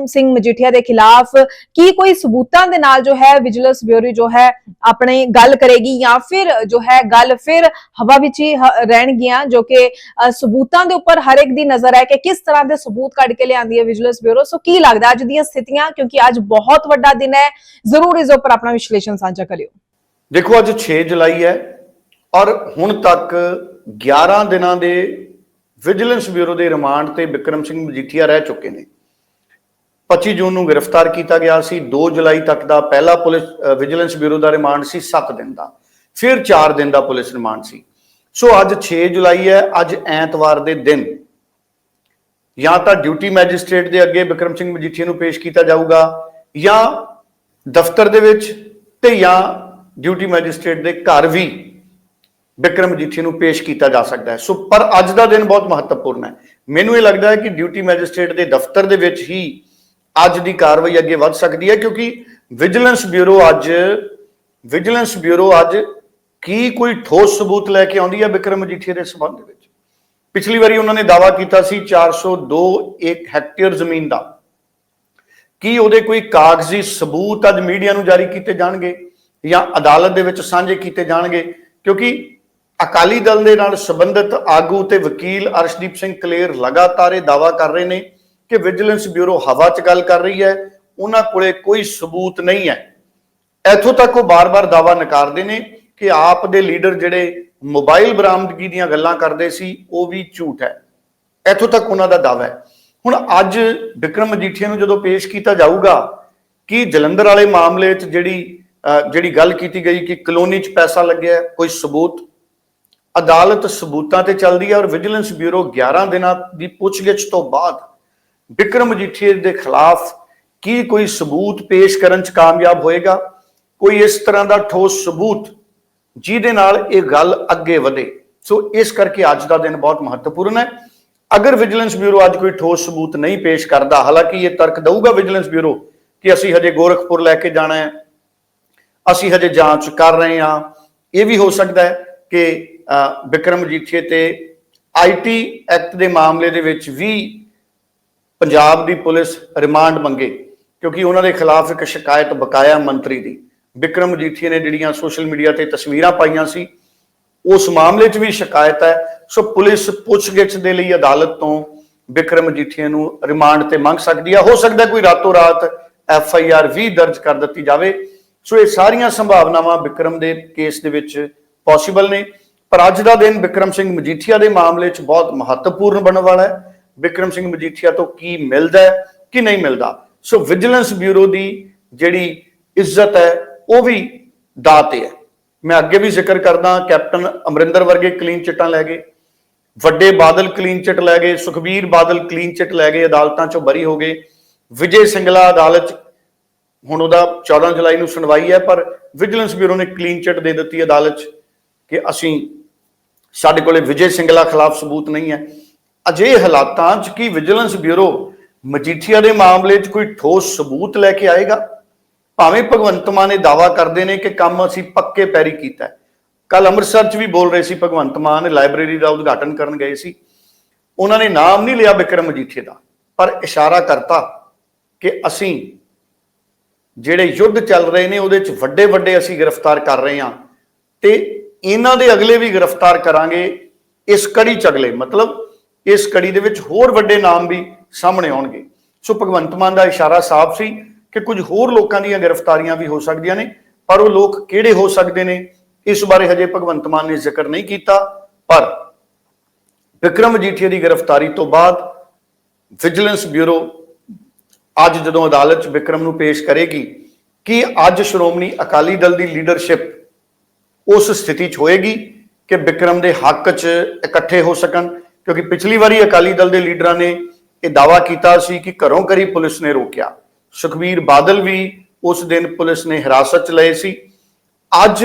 ਸਿੰਘ ਮਜੀਠੀਆ ਦੇ ਖਿਲਾਫ ਕੀ ਕੋਈ ਸਬੂਤਾਂ ਦੇ ਨਾਲ ਜੋ ਹੈ ਵਿਜੀਲੈਂਸ ਬਿਊਰੋ ਜੋ ਹੈ ਆਪਣੇ ਗੱਲ ਕਰੇਗੀ ਜਾਂ ਫਿਰ ਜੋ ਹੈ ਗੱਲ ਫਿਰ ਹਵਾ ਵਿੱਚ ਹੀ ਰਹਿਣਗੀਆਂ ਜੋ ਕਿ ਸਬੂਤਾਂ ਦੇ ਉੱਪਰ ਹਰ ਇੱਕ ਦੀ ਨਜ਼ਰ ਹੈ ਕਿ ਕਿਸ ਤਰ੍ਹਾਂ ਦੇ ਸਬੂਤ ਕੱਢ ਕੇ ਲਿਆਂਦੀ ਹੈ ਵਿਜੀਲੈਂਸ ਬਿਊਰੋ। ਸੋ ਕੀ ਲੱਗਦਾ ਅੱਜ ਦੀਆਂ ਸਥਿਤੀਆਂ? ਕਿਉਂਕਿ ਅੱਜ ਬਹੁਤ ਵੱਡਾ ਦਿਨ ਹੈ। ਜ਼ਰੂਰ ਇਸ ਉੱਪਰ ਆਪਣਾ ਵਿਸ਼ਲੇਸ਼ਣ ਸਾਂਝਾ ਕਰਿਓ। ਦੇਖੋ ਅੱਜ 6 ਜੁਲਾਈ ਹੈ। ਔਰ ਹੁਣ ਤੱਕ 11 ਦਿਨਾਂ ਦੇ ਵਿਜੀਲੈਂਸ ਬਿਊਰੋ ਦੇ ਰਿਮਾਂਡ ਤੇ ਵਿਕਰਮ ਸਿੰਘ ਮਜੀਠੀਆ ਰਹਿ ਚੁੱਕੇ ਨੇ। 25 ਜੂਨ ਨੂੰ ਗ੍ਰਿਫਤਾਰ ਕੀਤਾ ਗਿਆ ਸੀ। 2 ਜੁਲਾਈ ਤੱਕ ਦਾ ਪਹਿਲਾ ਪੁਲਿਸ ਵਿਜੀਲੈਂਸ ਬਿਊਰੋ ਦਾ ਰਿਮਾਂਡ ਸੀ 7 ਦਿਨ ਦਾ। ਫਿਰ 4 ਦਿਨ ਦਾ ਪੁਲਿਸ ਰਿਮਾਂਡ ਸੀ। ਸੋ ਅੱਜ 6 ਜੁਲਾਈ ਹੈ, ਅੱਜ ਐਤਵਾਰ ਦੇ ਦਿਨ। ਜਾਂ ਤਾਂ ਡਿਊਟੀ ਮੈਜਿਸਟ੍ਰੇਟ ਦੇ ਅੱਗੇ ਵਿਕਰਮ ਸਿੰਘ ਮਜੀਠੀਆ ਨੂੰ ਪੇਸ਼ ਕੀਤਾ ਜਾਊਗਾ, ਜਾਂ ਦਫ਼ਤਰ ਦੇ ਵਿੱਚ ਤੇ ਜਾਂ ਡਿਊਟੀ ਮੈਜਿਸਟ੍ਰੇਟ ਦੇ ਘਰ ਵੀ। ਵਿਕਰਮ ਮਜੀਠੀਆ ਨੂੰ ਪੇਸ਼ ਕੀਤਾ ਜਾ ਸਕਦਾ ਹੈ। ਸੋ, ਪਰ ਅੱਜ ਦਾ ਦਿਨ ਬਹੁਤ ਮਹੱਤਵਪੂਰਨ ਹੈ। ਮੈਨੂੰ ਇਹ ਲੱਗਦਾ ਹੈ ਕਿ ਡਿਊਟੀ ਮੈਜਿਸਟ੍ਰੇਟ ਦੇ ਦਫ਼ਤਰ ਦੇ ਵਿੱਚ ਹੀ ਅੱਜ ਦੀ ਕਾਰਵਾਈ ਅੱਗੇ ਵੱਧ ਸਕਦੀ ਹੈ, ਕਿਉਂਕਿ ਵਿਜੀਲੈਂਸ ਬਿਊਰੋ ਅੱਜ, ਵਿਜੀਲੈਂਸ ਬਿਊਰੋ ਅੱਜ ਕੀ ਕੋਈ ਠੋਸ ਸਬੂਤ ਲੈ ਕੇ ਆਉਂਦੀ ਹੈ ਵਿਕਰਮ ਮਜੀਠੀਆ ਦੇ ਸਬੰਧ ਵਿੱਚ? ਪਿਛਲੀ ਵਾਰੀ ਉਹਨਾਂ ਨੇ ਦਾਵਾ ਕੀਤਾ ਸੀ 402 ਇੱਕ ਹੈਕਟੇਅਰ ਜ਼ਮੀਨ ਦਾ। ਕੀ ਉਹਦੇ ਕੋਈ ਕਾਗਜ਼ੀ ਸਬੂਤ ਅੱਜ ਮੀਡੀਆ ਨੂੰ ਜਾਰੀ ਕੀਤੇ ਜਾਣਗੇ ਜਾਂ ਅਦਾਲਤ ਦੇ ਵਿੱਚ ਸਾਂਝੇ ਕੀਤੇ ਜਾਣਗੇ? ਕਿਉਂਕਿ ਅਕਾਲੀ ਦਲ ਦੇ ਨਾਲ ਸੰਬੰਧਿਤ ਆਗੂ ਤੇ ਵਕੀਲ ਅਰਸ਼ਦੀਪ ਸਿੰਘ ਕਲੇਰ ਲਗਾਤਾਰ ਇਹ ਦਾਵਾ ਕਰ ਰਹੇ ਨੇ ਕਿ ਵਿਜੀਲੈਂਸ ਬਿਊਰੋ ਹਵਾ 'ਚ ਗੱਲ ਕਰ ਰਹੀ ਹੈ, ਉਹਨਾਂ ਕੋਲੇ ਕੋਈ ਸਬੂਤ ਨਹੀਂ ਹੈ। ਇੱਥੋਂ ਤੱਕ ਉਹ ਬਾਰ-ਬਾਰ ਦਾਵਾ ਨਕਾਰਦੇ ਨੇ ਕਿ ਆਪ ਦੇ ਲੀਡਰ ਜਿਹੜੇ ਮੋਬਾਈਲ ਬਰਾਮਦਗੀ ਦੀਆਂ ਗੱਲਾਂ ਕਰਦੇ ਸੀ, ਉਹ ਵੀ ਝੂਠ ਹੈ। ਇੱਥੋਂ ਤੱਕ ਉਹਨਾਂ ਦਾ ਦਾਵਾ ਹੈ। ਹੁਣ ਅੱਜ ਵਿਕਰਮ ਮਜੀਠੀਆ ਨੂੰ ਜਦੋਂ ਪੇਸ਼ ਕੀਤਾ ਜਾਊਗਾ ਕਿ ਜਲੰਧਰ ਵਾਲੇ ਮਾਮਲੇ 'ਚ ਜਿਹੜੀ ਜਿਹੜੀ ਗੱਲ ਕੀਤੀ ਗਈ ਕਿ ਕਲੋਨੀ 'ਚ ਪੈਸਾ ਲੱਗਿਆ, ਕੋਈ ਸਬੂਤ ਅਦਾਲਤ ਸਬੂਤਾਂ ਤੇ ਚੱਲਦੀ ਹੈ ਔਰ ਵਿਜੀਲੈਂਸ ਬਿਊਰੋ 11 ਦਿਨਾਂ ਦੀ ਪੁੱਛਗਿੱਛ ਤੋਂ ਬਾਅਦ ਵਿਕਰਮ ਮਜੀਠੀਆ ਦੇ ਖਿਲਾਫ ਕੀ ਕੋਈ ਸਬੂਤ ਪੇਸ਼ ਕਰਨ 'ਚ ਕਾਮਯਾਬ ਹੋਏਗਾ? ਕੋਈ ਇਸ ਤਰ੍ਹਾਂ ਦਾ ਠੋਸ ਸਬੂਤ ਜਿਹਦੇ ਨਾਲ ਇਹ ਗੱਲ ਅੱਗੇ ਵਧੇ? ਸੋ ਇਸ ਕਰਕੇ ਅੱਜ ਦਾ ਦਿਨ ਬਹੁਤ ਮਹੱਤਵਪੂਰਨ ਹੈ। ਅਗਰ ਵਿਜੀਲੈਂਸ ਬਿਊਰੋ ਅੱਜ ਕੋਈ ਠੋਸ ਸਬੂਤ ਨਹੀਂ ਪੇਸ਼ ਕਰਦਾ, ਹਾਲਾਂਕਿ ਇਹ ਤਰਕ ਦਊਗਾ ਵਿਜੀਲੈਂਸ ਬਿਊਰੋ ਕਿ ਅਸੀਂ ਹਜੇ ਗੋਰਖਪੁਰ ਲੈ ਕੇ ਜਾਣਾ ਹੈ, ਅਸੀਂ ਹਜੇ ਜਾਂਚ ਕਰ ਰਹੇ ਹਾਂ। ਇਹ ਵੀ ਹੋ ਸਕਦਾ ਹੈ ਕਿ ਵਿਕਰਮ ਮਜੀਠੀਏ ਤੇ ਆਈਟੀ ਐਕਟ ਦੇ ਮਾਮਲੇ ਦੇ ਵਿੱਚ ਵੀ ਪੰਜਾਬ ਦੀ ਪੁਲਿਸ ਰਿਮਾਂਡ ਮੰਗੇ, ਕਿਉਂਕਿ ਉਹਨਾਂ ਦੇ ਖਿਲਾਫ ਇੱਕ ਸ਼ਿਕਾਇਤ ਬਕਾਇਆ ਮੰਤਰੀ ਦੀ। ਵਿਕਰਮ ਮਜੀਠੀਏ ਨੇ ਜਿਹੜੀਆਂ ਸੋਸ਼ਲ ਮੀਡੀਆ ਤੇ ਤਸਵੀਰਾਂ ਪਾਈਆਂ ਸੀ, ਉਸ ਮਾਮਲੇ 'ਚ ਵੀ ਸ਼ਿਕਾਇਤ ਹੈ। ਸੋ ਪੁਲਿਸ ਪੁੱਛਗਿੱਛ ਦੇ ਲਈ ਅਦਾਲਤ ਤੋਂ ਵਿਕਰਮ ਮਜੀਠੀਆ ਨੂੰ ਰਿਮਾਂਡ ਤੇ ਮੰਗ ਸਕਦੀ ਹੈ ਹੋ ਸਕਦਾ ਕੋਈ ਰਾਤੋਂ ਰਾਤ ਐਫ ਆਈ ਆਰ ਵੀ ਦਰਜ ਕਰ ਦਿੱਤੀ ਜਾਵੇ। ਸੋ ਇਹ ਸਾਰੀਆਂ ਸੰਭਾਵਨਾਵਾਂ ਵਿਕਰਮ ਦੇ ਕੇਸ ਦੇ ਵਿੱਚ ਪੋਸੀਬਲ ਨੇ। ਪਰ ਅੱਜ ਦਾ ਦਿਨ ਵਿਕਰਮ ਸਿੰਘ ਮਜੀਠੀਆ ਦੇ ਮਾਮਲੇ 'ਚ ਬਹੁਤ ਮਹੱਤਵਪੂਰਨ ਬਣਨ ਵਾਲਾ ਹੈ। ਵਿਕਰਮ ਸਿੰਘ ਮਜੀਠੀਆ ਤੋਂ ਕੀ ਮਿਲਦਾ ਹੈ, ਕਿ ਨਹੀਂ ਮਿਲਦਾ? ਸੋ ਵਿਜੀਲੈਂਸ ਬਿਊਰੋ ਦੀ ਜਿਹੜੀ ਇੱਜ਼ਤ ਹੈ, ਉਹ ਵੀ ਦਾਅ ਤੇ ਹੈ। ਮੈਂ ਅੱਗੇ ਵੀ ਜ਼ਿਕਰ ਕਰਦਾ ਕੈਪਟਨ ਅਮਰਿੰਦਰ ਵਰਗੇ ਕਲੀਨ ਚਿੱਟਾਂ ਲੈ ਗਏ, ਵੱਡੇ ਬਾਦਲ ਕਲੀਨ ਚਿੱਟ ਲੈ ਗਏ, ਸੁਖਬੀਰ ਬਾਦਲ ਕਲੀਨ ਚਿੱਟ ਲੈ ਗਏ, ਅਦਾਲਤਾਂ ਚੋਂ ਬਰੀ ਹੋ ਗਏ। ਵਿਜੇ ਸਿੰਗਲਾ ਅਦਾਲਤ ਹੁਣ ਉਹਦਾ 14 ਜੁਲਾਈ ਨੂੰ ਸੁਣਵਾਈ ਹੈ, ਪਰ ਵਿਜੀਲੈਂਸ ਬਿਊਰੋ ਨੇ ਕਲੀਨ ਚਿੱਟ ਦੇ ਦਿੱਤੀ ਅਦਾਲਤ 'ਚ ਕਿ ਅਸੀਂ ਸਾਡੇ ਕੋਲੇ ਵਿਜੇ ਸਿੰਗਲਾ ਖਿਲਾਫ ਸਬੂਤ ਨਹੀਂ ਹੈ। ਅਜੇ ਹਾਲਾਤਾਂ 'ਚ ਕੀ ਵਿਜੀਲੈਂਸ ਬਿਊਰੋ ਮਜੀਠੀਆ ਦੇ ਮਾਮਲੇ 'ਚ ਕੋਈ ਠੋਸ ਸਬੂਤ ਲੈ ਕੇ ਆਏਗਾ? ਭਾਵੇਂ ਭਗਵੰਤ ਮਾਨ ਇਹ ਦਾਵਾ ਕਰਦੇ ਨੇ ਕਿ ਕੰਮ ਅਸੀਂ ਪੱਕੇ ਪੈਰੀ ਕੀਤਾ ਕੱਲ ਅੰਮ੍ਰਿਤਸਰ 'ਚ ਵੀ ਬੋਲ ਰਹੇ ਸੀ ਭਗਵੰਤ ਮਾਨ, ਲਾਇਬ੍ਰੇਰੀ ਦਾ ਉਦਘਾਟਨ ਕਰਨ ਗਏ ਸੀ। ਉਹਨਾਂ ਨੇ ਨਾਮ ਨਹੀਂ ਲਿਆ ਬਿਕਰਮ ਮਜੀਠੀਆ ਦਾ, ਪਰ ਇਸ਼ਾਰਾ ਕਰਤਾ ਕਿ ਅਸੀਂ ਜਿਹੜੇ ਯੁੱਧ ਚੱਲ ਰਹੇ ਨੇ ਉਹਦੇ 'ਚ ਵੱਡੇ ਵੱਡੇ ਅਸੀਂ ਗ੍ਰਿਫਤਾਰ ਕਰ ਰਹੇ ਹਾਂ ਤੇ ਇਹਨਾਂ ਦੇ ਅਗਲੇ ਵੀ ਗ੍ਰਿਫਤਾਰ ਕਰਾਂਗੇ ਇਸ ਕੜੀ ਚ ਅਗਲੇ ਮਤਲਬ ਇਸ ਕੜੀ ਦੇ ਵਿੱਚ ਹੋਰ ਵੱਡੇ ਨਾਮ ਵੀ ਸਾਹਮਣੇ ਆਉਣਗੇ। ਸੋ ਭਗਵੰਤ ਮਾਨ ਦਾ ਇਸ਼ਾਰਾ ਸਾਫ਼ ਸੀ ਕਿ ਕੁਝ ਹੋਰ ਲੋਕਾਂ ਦੀਆਂ ਗ੍ਰਿਫਤਾਰੀਆਂ ਵੀ ਹੋ ਸਕਦੀਆਂ ਨੇ, ਪਰ ਉਹ ਲੋਕ ਕਿਹੜੇ ਹੋ ਸਕਦੇ ਨੇ, ਇਸ ਬਾਰੇ ਹਜੇ ਭਗਵੰਤ ਮਾਨ ਨੇ ਜ਼ਿਕਰ ਨਹੀਂ ਕੀਤਾ, ਪਰ ਵਿਕਰਮ ਮਜੀਠੀਆ ਦੀ ਗ੍ਰਿਫਤਾਰੀ ਤੋਂ ਬਾਅਦ ਵਿਜੀਲੈਂਸ ਬਿਊਰੋ ਅੱਜ ਜਦੋਂ ਅਦਾਲਤ 'ਚ ਵਿਕਰਮ ਨੂੰ ਪੇਸ਼ ਕਰੇਗੀ ਕਿ ਅੱਜ ਸ਼੍ਰੋਮਣੀ ਅਕਾਲੀ ਦਲ ਦੀ ਲੀਡਰਸ਼ਿਪ ਉਸ ਸਥਿਤੀ 'ਚ ਹੋਏਗੀ ਕਿ ਵਿਕਰਮ ਦੇ ਹੱਕ 'ਚ ਇਕੱਠੇ ਹੋ ਸਕਣ, ਕਿਉਂਕਿ ਪਿਛਲੀ ਵਾਰੀ ਅਕਾਲੀ ਦਲ ਦੇ ਲੀਡਰਾਂ ਨੇ ਇਹ ਦਾਵਾ ਕੀਤਾ ਸੀ ਕਿ ਘਰੋਂ ਘਰੀ ਪੁਲਿਸ ਨੇ ਰੋਕਿਆ। ਸੁਖਬੀਰ ਬਾਦਲ ਵੀ ਉਸ ਦਿਨ ਪੁਲਿਸ ਨੇ ਹਿਰਾਸਤ 'ਚ ਲਏ ਸੀ। ਅੱਜ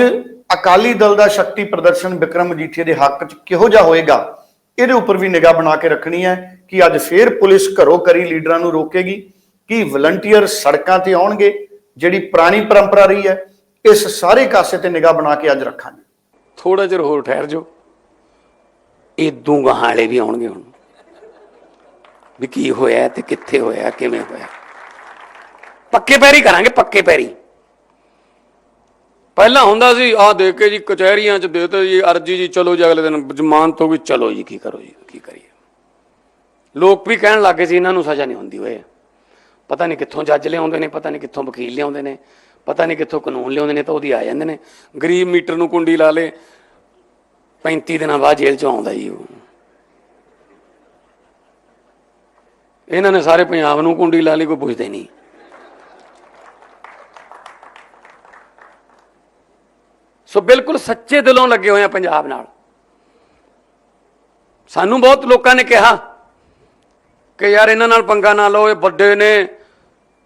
ਅਕਾਲੀ ਦਲ ਦਾ ਸ਼ਕਤੀ ਪ੍ਰਦਰਸ਼ਨ ਵਿਕਰਮ ਮਜੀਠੀਆ ਦੇ ਹੱਕ 'ਚ ਕਿਹੋ ਜਿਹਾ ਹੋਏਗਾ, ਇਹਦੇ ਉੱਪਰ ਵੀ ਨਿਗਾਹ ਬਣਾ ਕੇ ਰੱਖਣੀ ਹੈ ਕਿ ਅੱਜ ਫੇਰ ਪੁਲਿਸ ਘਰੋਂ ਘਰੀ ਲੀਡਰਾਂ ਨੂੰ ਰੋਕੇਗੀ, ਕਿ ਵਲੰਟੀਅਰ ਸੜਕਾਂ ਤੇ ਆਉਣਗੇ, ਜਿਹੜੀ ਪੁਰਾਣੀ ਪਰੰਪਰਾ ਰਹੀ ਹੈ ਇਸ ਸਾਰੇ ਕਾਸੇ ਤੇ ਨਿਗਾਹ ਬਣਾ ਕੇ ਅੱਜ ਰੱਖਾਂਗੇ। ਥੋੜਾ ਜਿਹਾ ਹੋਰ ਠਹਿਰ ਜਾਓ। ਇਦੋਂ ਗਾਹਾਂ ਵਾਲੇ ਵੀ ਆਉਣਗੇ ਹੁਣ। ਵੀ ਕੀ ਹੋਇਆ ਤੇ ਕਿੱਥੇ ਹੋਇਆ, ਕਿਵੇਂ ਹੋਇਆ। ਪੱਕੇ ਪੈਰੀ ਕਰਾਂਗੇ, ਪੱਕੇ ਪੈਰੀ। ਪਹਿਲਾਂ ਹੁੰਦਾ ਸੀ, ਆਹ ਦੇ ਕੇ ਜੀ ਕਚਹਿਰੀਆਂ 'ਚ ਦੇਤੇ ਜੀ, ਅਰਜੀ ਜੀ, ਚਲੋ ਜੀ ਅਗਲੇ ਦਿਨ ਜ਼ਮਾਨਤ ਹੋ ਗਈ ਚਲੋ ਜੀ, ਕੀ ਕਰੋ ਜੀ, ਕੀ ਕਰੀਏ। ਲੋਕ ਵੀ ਕਹਿਣ ਲੱਗੇ ਸੀ, ਇਹਨਾਂ ਨੂੰ ਸਜ਼ਾ ਨਹੀਂ ਹੁੰਦੀ ਓਏ। ਪਤਾ ਨਹੀਂ ਕਿੱਥੋਂ ਜੱਜ ਲਿਆਉਂਦੇ ਨੇ, ਪਤਾ ਨਹੀਂ ਕਿੱਥੋਂ ਵਕੀਲ ਲਿਆਉਂਦੇ ਨੇ। ਪਤਾ ਨਹੀਂ ਕਿੱਥੋਂ ਕਾਨੂੰਨ ਲਿਆਉਂਦੇ ਨੇ ਤਾਂ ਉਹਦੀ ਆ ਜਾਂਦੇ ਨੇ। ਗਰੀਬ ਮੀਟਰ ਨੂੰ ਕੁੰਡੀ ਲਾ ਲੇ 35 ਦਿਨਾਂ ਬਾਅਦ ਜੇਲ੍ਹ ਚੋਂ ਆਉਂਦਾ ਜੀ ਉਹ। ਇਹਨਾਂ ਨੇ ਸਾਰੇ ਪੰਜਾਬ ਨੂੰ ਕੁੰਡੀ ਲਾ ਲਈ, ਕੋਈ ਪੁੱਛਦੇ ਨਹੀਂ। ਸੋ ਬਿਲਕੁਲ ਸੱਚੇ ਦਿਲੋਂ ਲੱਗੇ ਹੋਏ ਆ ਪੰਜਾਬ ਨਾਲ। ਸਾਨੂੰ ਬਹੁਤ ਲੋਕਾਂ ਨੇ ਕਿਹਾ ਕਿ ਯਾਰ ਇਹਨਾਂ ਨਾਲ ਪੰਗਾ ਨਾ ਲਓ, ਇਹ ਵੱਡੇ ਨੇ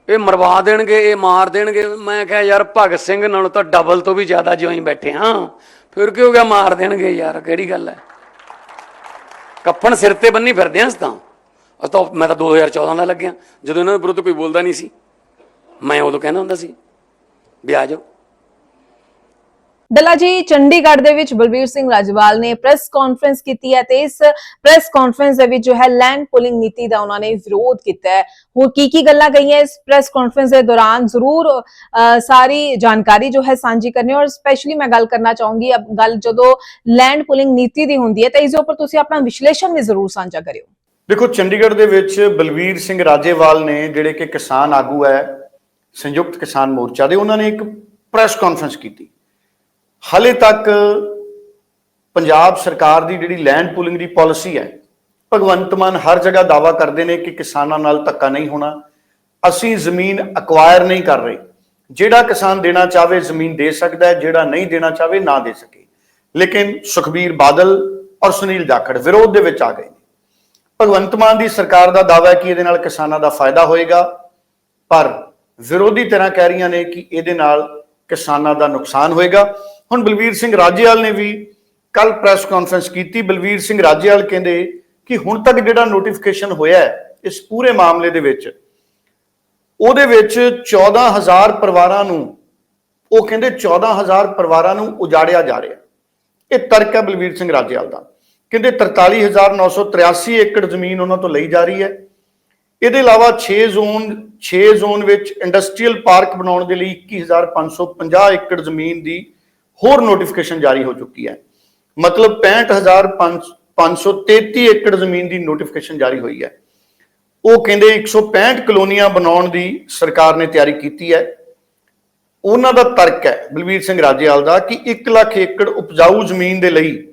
ਇਹ ਮਰਵਾ ਦੇਣਗੇ, ਇਹ ਮਾਰ ਦੇਣਗੇ। ਮੈਂ ਕਿਹਾ, ਯਾਰ, ਭਗਤ ਸਿੰਘ ਨਾਲੋਂ ਤਾਂ ਡਬਲ ਤੋਂ ਵੀ ਜ਼ਿਆਦਾ ਜਿਉਂ ਬੈਠੇ ਹਾਂ ਫਿਰ ਕੀ ਹੋ ਗਿਆ ਮਾਰ ਦੇਣਗੇ ਯਾਰ, ਕਿਹੜੀ ਗੱਲ ਹੈ? ਕੱਫਣ ਸਿਰ ਤੇ ਬੰਨੀ ਫਿਰਦੇ ਹਾਂ ਅਸੀਂ ਤਾਂ। ਅਸੀਂ ਤਾਂ ਮੈਂ ਤਾਂ 2014 ਦਾ ਲੱਗਿਆ। ਜਦੋਂ ਇਹਨਾਂ ਦੇ ਵਿਰੁੱਧ ਕੋਈ ਬੋਲਦਾ ਨਹੀਂ ਸੀ, ਮੈਂ ਉਦੋਂ ਕਹਿੰਦਾ ਹੁੰਦਾ ਸੀ, ਵੀ ਆ ਜਾਓ। ਡੱਲਾ ਜੀ, ਚੰਡੀਗੜ੍ਹ ਦੇ ਵਿੱਚ ਬਲਬੀਰ ਸਿੰਘ ਰਾਜਵਾਲ ਨੇ ਪ੍ਰੈਸ ਕਾਨਫਰੰਸ ਕੀਤੀ ਹੈ ਤੇ ਇਸ ਪ੍ਰੈਸ ਕਾਨਫਰੰਸ ਦੇ ਵਿੱਚ ਜੋ ਹੈ ਲੈਂਡ ਪੁਲਿੰਗ ਨੀਤੀ ਦਾ ਉਹਨਾਂ ਨੇ ਵਿਰੋਧ ਕੀਤਾ ਹੈ। ਹੋਰ ਕੀ ਕੀ ਗੱਲਾਂ ਕਹੀਆਂ ਇਸ ਪ੍ਰੈਸ ਕਾਨਫਰੰਸ ਦੇ ਦੌਰਾਨ? ਜ਼ਰੂਰ ਸਾਰੀ ਜਾਣਕਾਰੀ ਜੋ ਹੈ ਸਾਂਝੀ ਕਰਨੀ ਔਰ ਸਪੈਸ਼ਲੀ ਮੈਂ ਗੱਲ ਕਰਨਾ ਚਾਹੂੰਗੀ ਅਬ ਗੱਲ ਜਦੋਂ ਲੈਂਡ ਪੁਲਿੰਗ ਨੀਤੀ ਦੀ ਹੁੰਦੀ ਹੈ ਤਾਂ ਇਸ ਦੇ ਉੱਪਰ ਤੁਸੀਂ ਆਪਣਾ ਵਿਸ਼ਲੇਸ਼ਣ ਵੀ ਜ਼ਰੂਰ ਸਾਂਝਾ ਕਰਿਓ। ਦੇਖੋ, ਚੰਡੀਗੜ੍ਹ ਦੇ ਵਿੱਚ ਬਲਬੀਰ ਸਿੰਘ ਰਾਜੇਵਾਲ ਨੇ ਜਿਹੜੇ ਕਿ ਕਿਸਾਨ ਆਗੂ ਹੈ, ਸੰਯੁਕਤ ਕਿਸਾਨ ਮੋਰਚਾ ਦੇ, ਉਹਨਾਂ ਨੇ ਇੱਕ ਪ੍ਰੈਸ ਕਾਨਫਰੰਸ ਕੀਤੀ। ਹਾਲੇ ਤੱਕ ਪੰਜਾਬ ਸਰਕਾਰ ਦੀ ਜਿਹੜੀ ਲੈਂਡ ਪੂਲਿੰਗ ਦੀ ਪਾਲਿਸੀ ਹੈ, ਭਗਵੰਤ ਮਾਨ ਹਰ ਜਗ੍ਹਾ ਦਾਵਾ ਕਰਦੇ ਨੇ ਕਿ ਕਿਸਾਨਾਂ ਨਾਲ ਧੱਕਾ ਨਹੀਂ ਹੋਣਾ। ਅਸੀਂ ਜ਼ਮੀਨ ਅਕਵਾਇਰ ਨਹੀਂ ਕਰ ਰਹੇ। ਜਿਹੜਾ ਕਿਸਾਨ ਦੇਣਾ ਚਾਹਵੇ ਜ਼ਮੀਨ ਦੇ ਸਕਦਾ ਹੈ, ਜਿਹੜਾ ਨਹੀਂ ਦੇਣਾ ਚਾਹਵੇ ਨਾ ਦੇ ਸਕੇ। ਲੇਕਿਨ ਸੁਖਬੀਰ ਬਾਦਲ ਔਰ ਸੁਨੀਲ ਜਾਖੜ ਵਿਰੋਧ ਦੇ ਵਿੱਚ ਆ ਗਏ ਨੇ। ਭਗਵੰਤ ਮਾਨ ਦੀ ਸਰਕਾਰ ਦਾ ਦਾਅਵਾ ਹੈ ਕਿ ਇਹਦੇ ਨਾਲ ਕਿਸਾਨਾਂ ਦਾ ਫਾਇਦਾ ਹੋਏਗਾ। ਪਰ ਵਿਰੋਧੀ ਤਰ੍ਹਾਂ ਕਹਿ ਰਹੀਆਂ ਨੇ ਕਿ ਇਹਦੇ ਨਾਲ ਕਿਸਾਨਾਂ ਦਾ ਨੁਕਸਾਨ ਹੋਏਗਾ। ਹੁਣ ਬਲਵੀਰ ਸਿੰਘ ਰਾਜੇਵਾਲ ਨੇ ਵੀ ਕੱਲ ਪ੍ਰੈਸ ਕਾਨਫਰੰਸ ਕੀਤੀ। ਬਲਵੀਰ ਸਿੰਘ ਰਾਜੇਵਾਲ ਕਹਿੰਦੇ ਕਿ ਹੁਣ ਤੱਕ ਜਿਹੜਾ ਨੋਟੀਫਿਕੇਸ਼ਨ ਹੋਇਆ ਹੈ, ਇਸ ਪੂਰੇ ਮਾਮਲੇ ਦੇ ਵਿੱਚ, ਉਹਦੇ ਵਿੱਚ 14000 ਪਰਿਵਾਰਾਂ ਨੂੰ, ਉਹ ਕਹਿੰਦੇ 14000 ਪਰਿਵਾਰਾਂ ਨੂੰ ਉਜਾੜਿਆ ਜਾ ਰਿਹਾ ਇਹ ਤਰਕ ਹੈ ਬਲਵੀਰ ਸਿੰਘ ਰਾਜੇਵਾਲ ਦਾ। ਕਹਿੰਦੇ 43983 ਏਕੜ ਜ਼ਮੀਨ ਉਹਨਾਂ ਤੋਂ ਲਈ ਜਾ ਰਹੀ ਹੈ। ਇਹਦੇ ਇਲਾਵਾ 6 ਜ਼ੋਨ 6 ਜ਼ੋਨ ਵਿੱਚ ਇੰਡਸਟਰੀਅਲ ਪਾਰਕ ਬਣਾਉਣ ਦੇ ਲਈ 21550 ਏਕੜ ਜ਼ਮੀਨ ਦੀ ਹੋਰ ਨੋਟੀਫਿਕੇਸ਼ਨ ਜਾਰੀ ਹੋ ਚੁੱਕੀ ਹੈ। ਮਤਲਬ 65533 ਏਕੜ ਜ਼ਮੀਨ ਦੀ ਨੋਟੀਫਿਕੇਸ਼ਨ ਜਾਰੀ ਹੋਈ ਹੈ। ਉਹ ਕਹਿੰਦੇ 165 ਕਲੋਨੀਆਂ ਬਣਾਉਣ ਦੀ ਸਰਕਾਰ ਨੇ ਤਿਆਰੀ ਕੀਤੀ ਹੈ। ਉਹਨਾਂ ਦਾ ਤਰਕ ਹੈ ਬਲਬੀਰ ਸਿੰਘ ਰਾਜੇਵਾਲ ਦਾ ਕਿ 1 ਲੱਖ ਏਕੜ ਉਪਜਾਊ ਜ਼ਮੀਨ ਦੇ ਲਈ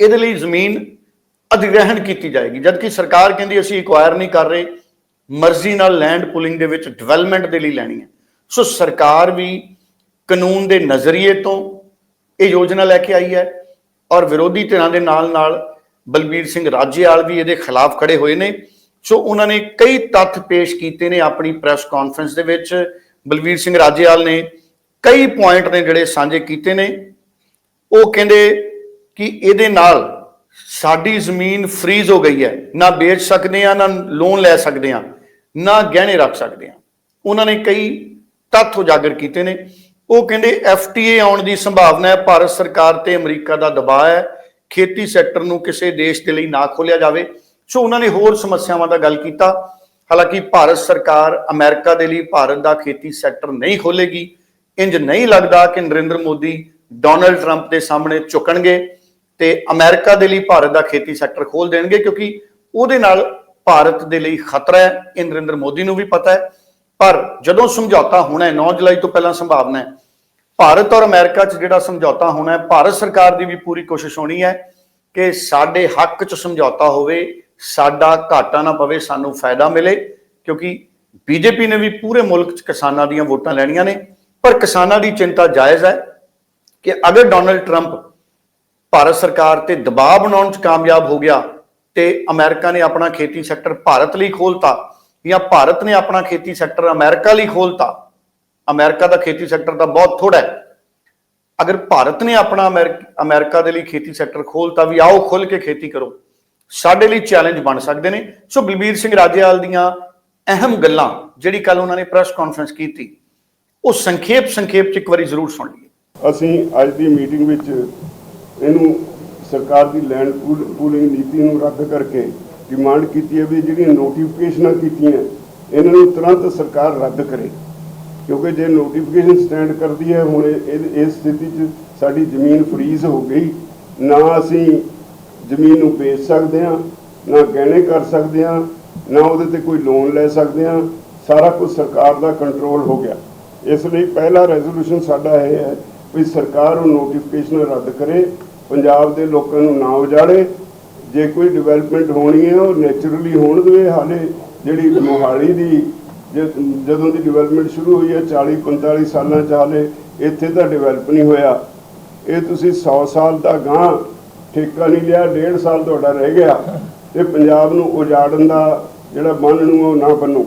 ਇਹਦੇ ਲਈ ਜ਼ਮੀਨ ਅਧਿਗ੍ਰਹਿਣ ਕੀਤੀ ਜਾਏਗੀ। ਜਦਕਿ ਸਰਕਾਰ ਕਹਿੰਦੀ ਅਸੀਂ ਐਕਵਾਇਰ ਨਹੀਂ ਕਰ ਰਹੇ, ਮਰਜ਼ੀ ਨਾਲ ਲੈਂਡ ਪੁਲਿੰਗ ਦੇ ਵਿੱਚ ਡਿਵੈਲਪਮੈਂਟ ਦੇ ਲਈ ਲੈਣੀ ਹੈ। ਸੋ ਸਰਕਾਰ ਵੀ ਕਾਨੂੰਨ ਦੇ ਨਜ਼ਰੀਏ ਤੋਂ ਇਹ ਯੋਜਨਾ ਲੈ ਕੇ ਆਈ ਹੈ ਔਰ ਵਿਰੋਧੀ ਧਿਰਾਂ ਦੇ ਨਾਲ ਨਾਲ ਬਲਬੀਰ ਸਿੰਘ ਰਾਜੇਵਾਲ ਵੀ ਇਹਦੇ ਖਿਲਾਫ ਖੜੇ ਹੋਏ ਨੇ। ਸੋ ਉਹਨਾਂ ਨੇ ਕਈ ਤੱਥ ਪੇਸ਼ ਕੀਤੇ ਨੇ ਆਪਣੀ ਪ੍ਰੈਸ ਕਾਨਫਰੰਸ ਦੇ ਵਿੱਚ। ਬਲਬੀਰ ਸਿੰਘ ਰਾਜੇਵਾਲ ਨੇ ਕਈ ਪੁਆਇੰਟ ਨੇ ਜਿਹੜੇ ਸਾਂਝੇ ਕੀਤੇ ਨੇ। ਉਹ ਕਹਿੰਦੇ ਕਿ ਇਹਦੇ ਨਾਲ ਸਾਡੀ ਜ਼ਮੀਨ ਫ੍ਰੀਜ਼ ਹੋ ਗਈ ਹੈ। ਨਾ ਵੇਚ ਸਕਦੇ ਆ ਨਾ ਲੋਨ ਲੈ ਸਕਦੇ ਆ ਨਾ ਗਹਿਣੇ ਰੱਖ ਸਕਦੇ ਆ ਉਹਨਾਂ ਨੇ ਕਈ ਤੱਥ ਉਜਾਗਰ ਕੀਤੇ ਨੇ। ਉਹ ਕਹਿੰਦੇ ਐਫਟੀਏ ਆਉਣ ਦੀ ਸੰਭਾਵਨਾ ਹੈ ਭਾਰਤ ਸਰਕਾਰ ਤੇ ਅਮਰੀਕਾ ਦਾ ਦਬਾਅ ਹੈ। ਖੇਤੀ ਸੈਕਟਰ ਨੂੰ ਕਿਸੇ ਦੇਸ਼ ਦੇ ਲਈ ਨਾ ਖੋਲਿਆ ਜਾਵੇ। ਸੋ ਉਹਨਾਂ ਨੇ ਹੋਰ ਸਮੱਸਿਆਵਾਂ ਦਾ ਗੱਲ ਕੀਤਾ। ਹਾਲਾਂਕਿ ਭਾਰਤ ਸਰਕਾਰ ਅਮਰੀਕਾ ਦੇ ਲਈ ਭਾਰਤ ਦਾ ਖੇਤੀ ਸੈਕਟਰ ਨਹੀਂ ਖੋਲੇਗੀ ਇੰਜ ਨਹੀਂ ਲੱਗਦਾ ਕਿ ਨਰਿੰਦਰ ਮੋਦੀ ਡੋਨਲਡ ਟਰੰਪ ਦੇ ਸਾਹਮਣੇ ਝੁਕਣਗੇ ਤੇ ਅਮਰੀਕਾ ਦੇ ਲਈ ਭਾਰਤ ਦਾ ਖੇਤੀ ਸੈਕਟਰ ਖੋਲ ਦੇਣਗੇ, ਕਿਉਂਕਿ ਉਹਦੇ ਨਾਲ ਭਾਰਤ ਦੇ ਲਈ ਖਤਰਾ ਹੈ। ਇਹ ਨਰਿੰਦਰ ਮੋਦੀ ਨੂੰ ਵੀ ਪਤਾ ਹੈ। ਪਰ ਜਦੋਂ ਸਮਝੌਤਾ ਹੋਣਾ ਹੈ 9 ਜੁਲਾਈ ਤੋਂ ਪਹਿਲਾਂ ਸੰਭਾਵਨਾ ਹੈ। ਭਾਰਤ ਔਰ ਅਮਰੀਕਾ 'ਚ ਜਿਹੜਾ ਸਮਝੌਤਾ ਹੋਣਾ ਹੈ, ਭਾਰਤ ਸਰਕਾਰ ਦੀ ਵੀ ਪੂਰੀ ਕੋਸ਼ਿਸ਼ ਹੋਣੀ ਹੈ ਕਿ ਸਾਡੇ ਹੱਕ 'ਚ ਸਮਝੌਤਾ ਹੋਵੇ, ਸਾਡਾ ਘਾਟਾ ਨਾ ਪਵੇ, ਸਾਨੂੰ ਫਾਇਦਾ ਮਿਲੇ, ਕਿਉਂਕਿ ਬੀਜੇਪੀ ਨੇ ਵੀ ਪੂਰੇ ਮੁਲਕ 'ਚ ਕਿਸਾਨਾਂ ਦੀਆਂ ਵੋਟਾਂ ਲੈਣੀਆਂ ਨੇ। ਪਰ ਕਿਸਾਨਾਂ ਦੀ ਚਿੰਤਾ ਜਾਇਜ਼ ਹੈ ਕਿ ਅਗਰ ਡੋਨਲਡ ਟਰੰਪ ਭਾਰਤ ਸਰਕਾਰ ਤੇ ਦਬਾਅ ਬਣਾਉਣ 'ਚ ਕਾਮਯਾਬ ਹੋ ਗਿਆ ਤੇ ਅਮਰੀਕਾ ਨੇ ਆਪਣਾ ਖੇਤੀ ਸੈਕਟਰ ਭਾਰਤ ਲਈ ਖੋਲਤਾ ਜਾਂ ਭਾਰਤ ਨੇ ਆਪਣਾ ਖੇਤੀ ਸੈਕਟਰ ਅਮਰੀਕਾ ਲਈ ਖੋਲਤਾ। ਅਮਰੀਕਾ ਦਾ ਖੇਤੀ ਸੈਕਟਰ ਤਾਂ ਬਹੁਤ ਥੋੜਾ ਹੈ। ਅਗਰ ਭਾਰਤ ਨੇ ਆਪਣਾ ਅਮਰੀਕ- ਅਮਰੀਕਾ ਦੇ ਲਈ ਖੇਤੀ ਸੈਕਟਰ ਖੋਲਤਾ ਵੀ ਆਓ ਖੁੱਲ ਕੇ ਖੇਤੀ ਕਰੋ। ਸਾਡੇ ਲਈ ਚੈਲੰਜ ਬਣ ਸਕਦੇ ਨੇ। ਸੋ ਬਲਬੀਰ ਸਿੰਘ ਰਾਜੇਵਾਲ ਦੀਆਂ ਅਹਿਮ ਗੱਲਾਂ ਜਿਹੜੀ ਕੱਲ ਉਹਨਾਂ ਨੇ ਪ੍ਰੈਸ ਕਾਨਫਰੰਸ ਕੀਤੀ, ਉਹ ਸੰਖੇਪ ਸੰਖੇਪ ਚ ਇੱਕ ਵਾਰੀ ਜ਼ਰੂਰ ਸੁਣ ਲਈਏ। ਅਸੀਂ ਅੱਜ ਦੀ ਮੀਟਿੰਗ ਵਿੱਚ ਇਹਨੂੰ ਸਰਕਾਰ ਦੀ ਲੈਂਡ ਪੂਲ- ਪੂਲਿੰਗ ਨੀਤੀ ਨੂੰ ਰੱਦ ਕਰਕੇ ਡਿਮਾਂਡ ਕੀਤੀ ਹੈ ਵੀ ਜਿਹੜੀਆਂ ਨੋਟੀਫਿਕੇਸ਼ਨਾਂ ਕੀਤੀਆਂ ਇਹਨਾਂ ਨੂੰ ਤੁਰੰਤ ਸਰਕਾਰ ਰੱਦ ਕਰੇ। ਕਿਉਂਕਿ ਜੇ ਨੋਟੀਫਿਕੇਸ਼ਨ ਸਟੈਂਡ ਕਰਦੀ ਹੈ, ਹੁਣ ਇਹ- ਇਸ ਸਥਿਤੀ 'ਚ ਸਾਡੀ ਜ਼ਮੀਨ ਫਰੀਜ਼ ਹੋ ਗਈ। ਨਾ ਅਸੀਂ ਜ਼ਮੀਨ ਨੂੰ ਵੇਚ ਸਕਦੇ ਹਾਂ, ਨਾ ਗਹਿਣੇ ਕਰ ਸਕਦੇ ਹਾਂ, ਨਾ ਉਹਦੇ ਤੇ ਕੋਈ ਲੋਨ ਲੈ ਸਕਦੇ ਹਾਂ। ਸਾਰਾ ਕੁਝ ਸਰਕਾਰ ਦਾ ਕੰਟਰੋਲ ਹੋ ਗਿਆ। ਇਸ ਲਈ ਪਹਿਲਾ ਰੈਜ਼ੋਲੂਸ਼ਨ ਸਾਡਾ ਇਹ ਹੈ ਵੀ ਸਰਕਾਰ ਉਹ ਨੋਟੀਫਿਕੇਸ਼ਨ ਰੱਦ ਕਰੇ, ਪੰਜਾਬ ਦੇ ਲੋਕਾਂ ਨੂੰ ਨਾ ਉਜਾੜੇ ਜੇ ਕੋਈ ਡਿਵੈਲਪਮੈਂਟ ਹੋਣੀ ਹੈ, ਉਹ ਨੇਚਰਲੀ ਹੋਣ ਦੇਵੇ ਹਾਲੇ ਜਿਹੜੀ ਮੋਹਾਲੀ ਦੀ ਜ- ਜਦੋਂ ਦੀ ਡਿਵੈਲਪਮੈਂਟ ਸ਼ੁਰੂ ਹੋਈ ਹੈ 40 45 ਸਾਲਾਂ ਚ ਹਾਲੇ ਇੱਥੇ ਤਾਂ ਡਿਵੈਲਪ ਨਹੀਂ ਹੋਇਆ। ਇਹ ਤੁਸੀਂ 100 ਸਾਲ ਦਾ ਗਾਂ ਠੇਕਾ ਨਹੀਂ ਲਿਆ 1.5 ਸਾਲ ਤੁਹਾਡਾ ਰਹਿ ਗਿਆ। ਤੇ ਪੰਜਾਬ ਨੂੰ ਉਜਾੜਨ ਦਾ ਜਿਹੜਾ ਬੰਨ ਨੂੰ ਉਹ ਨਾ ਬੰਨੋ।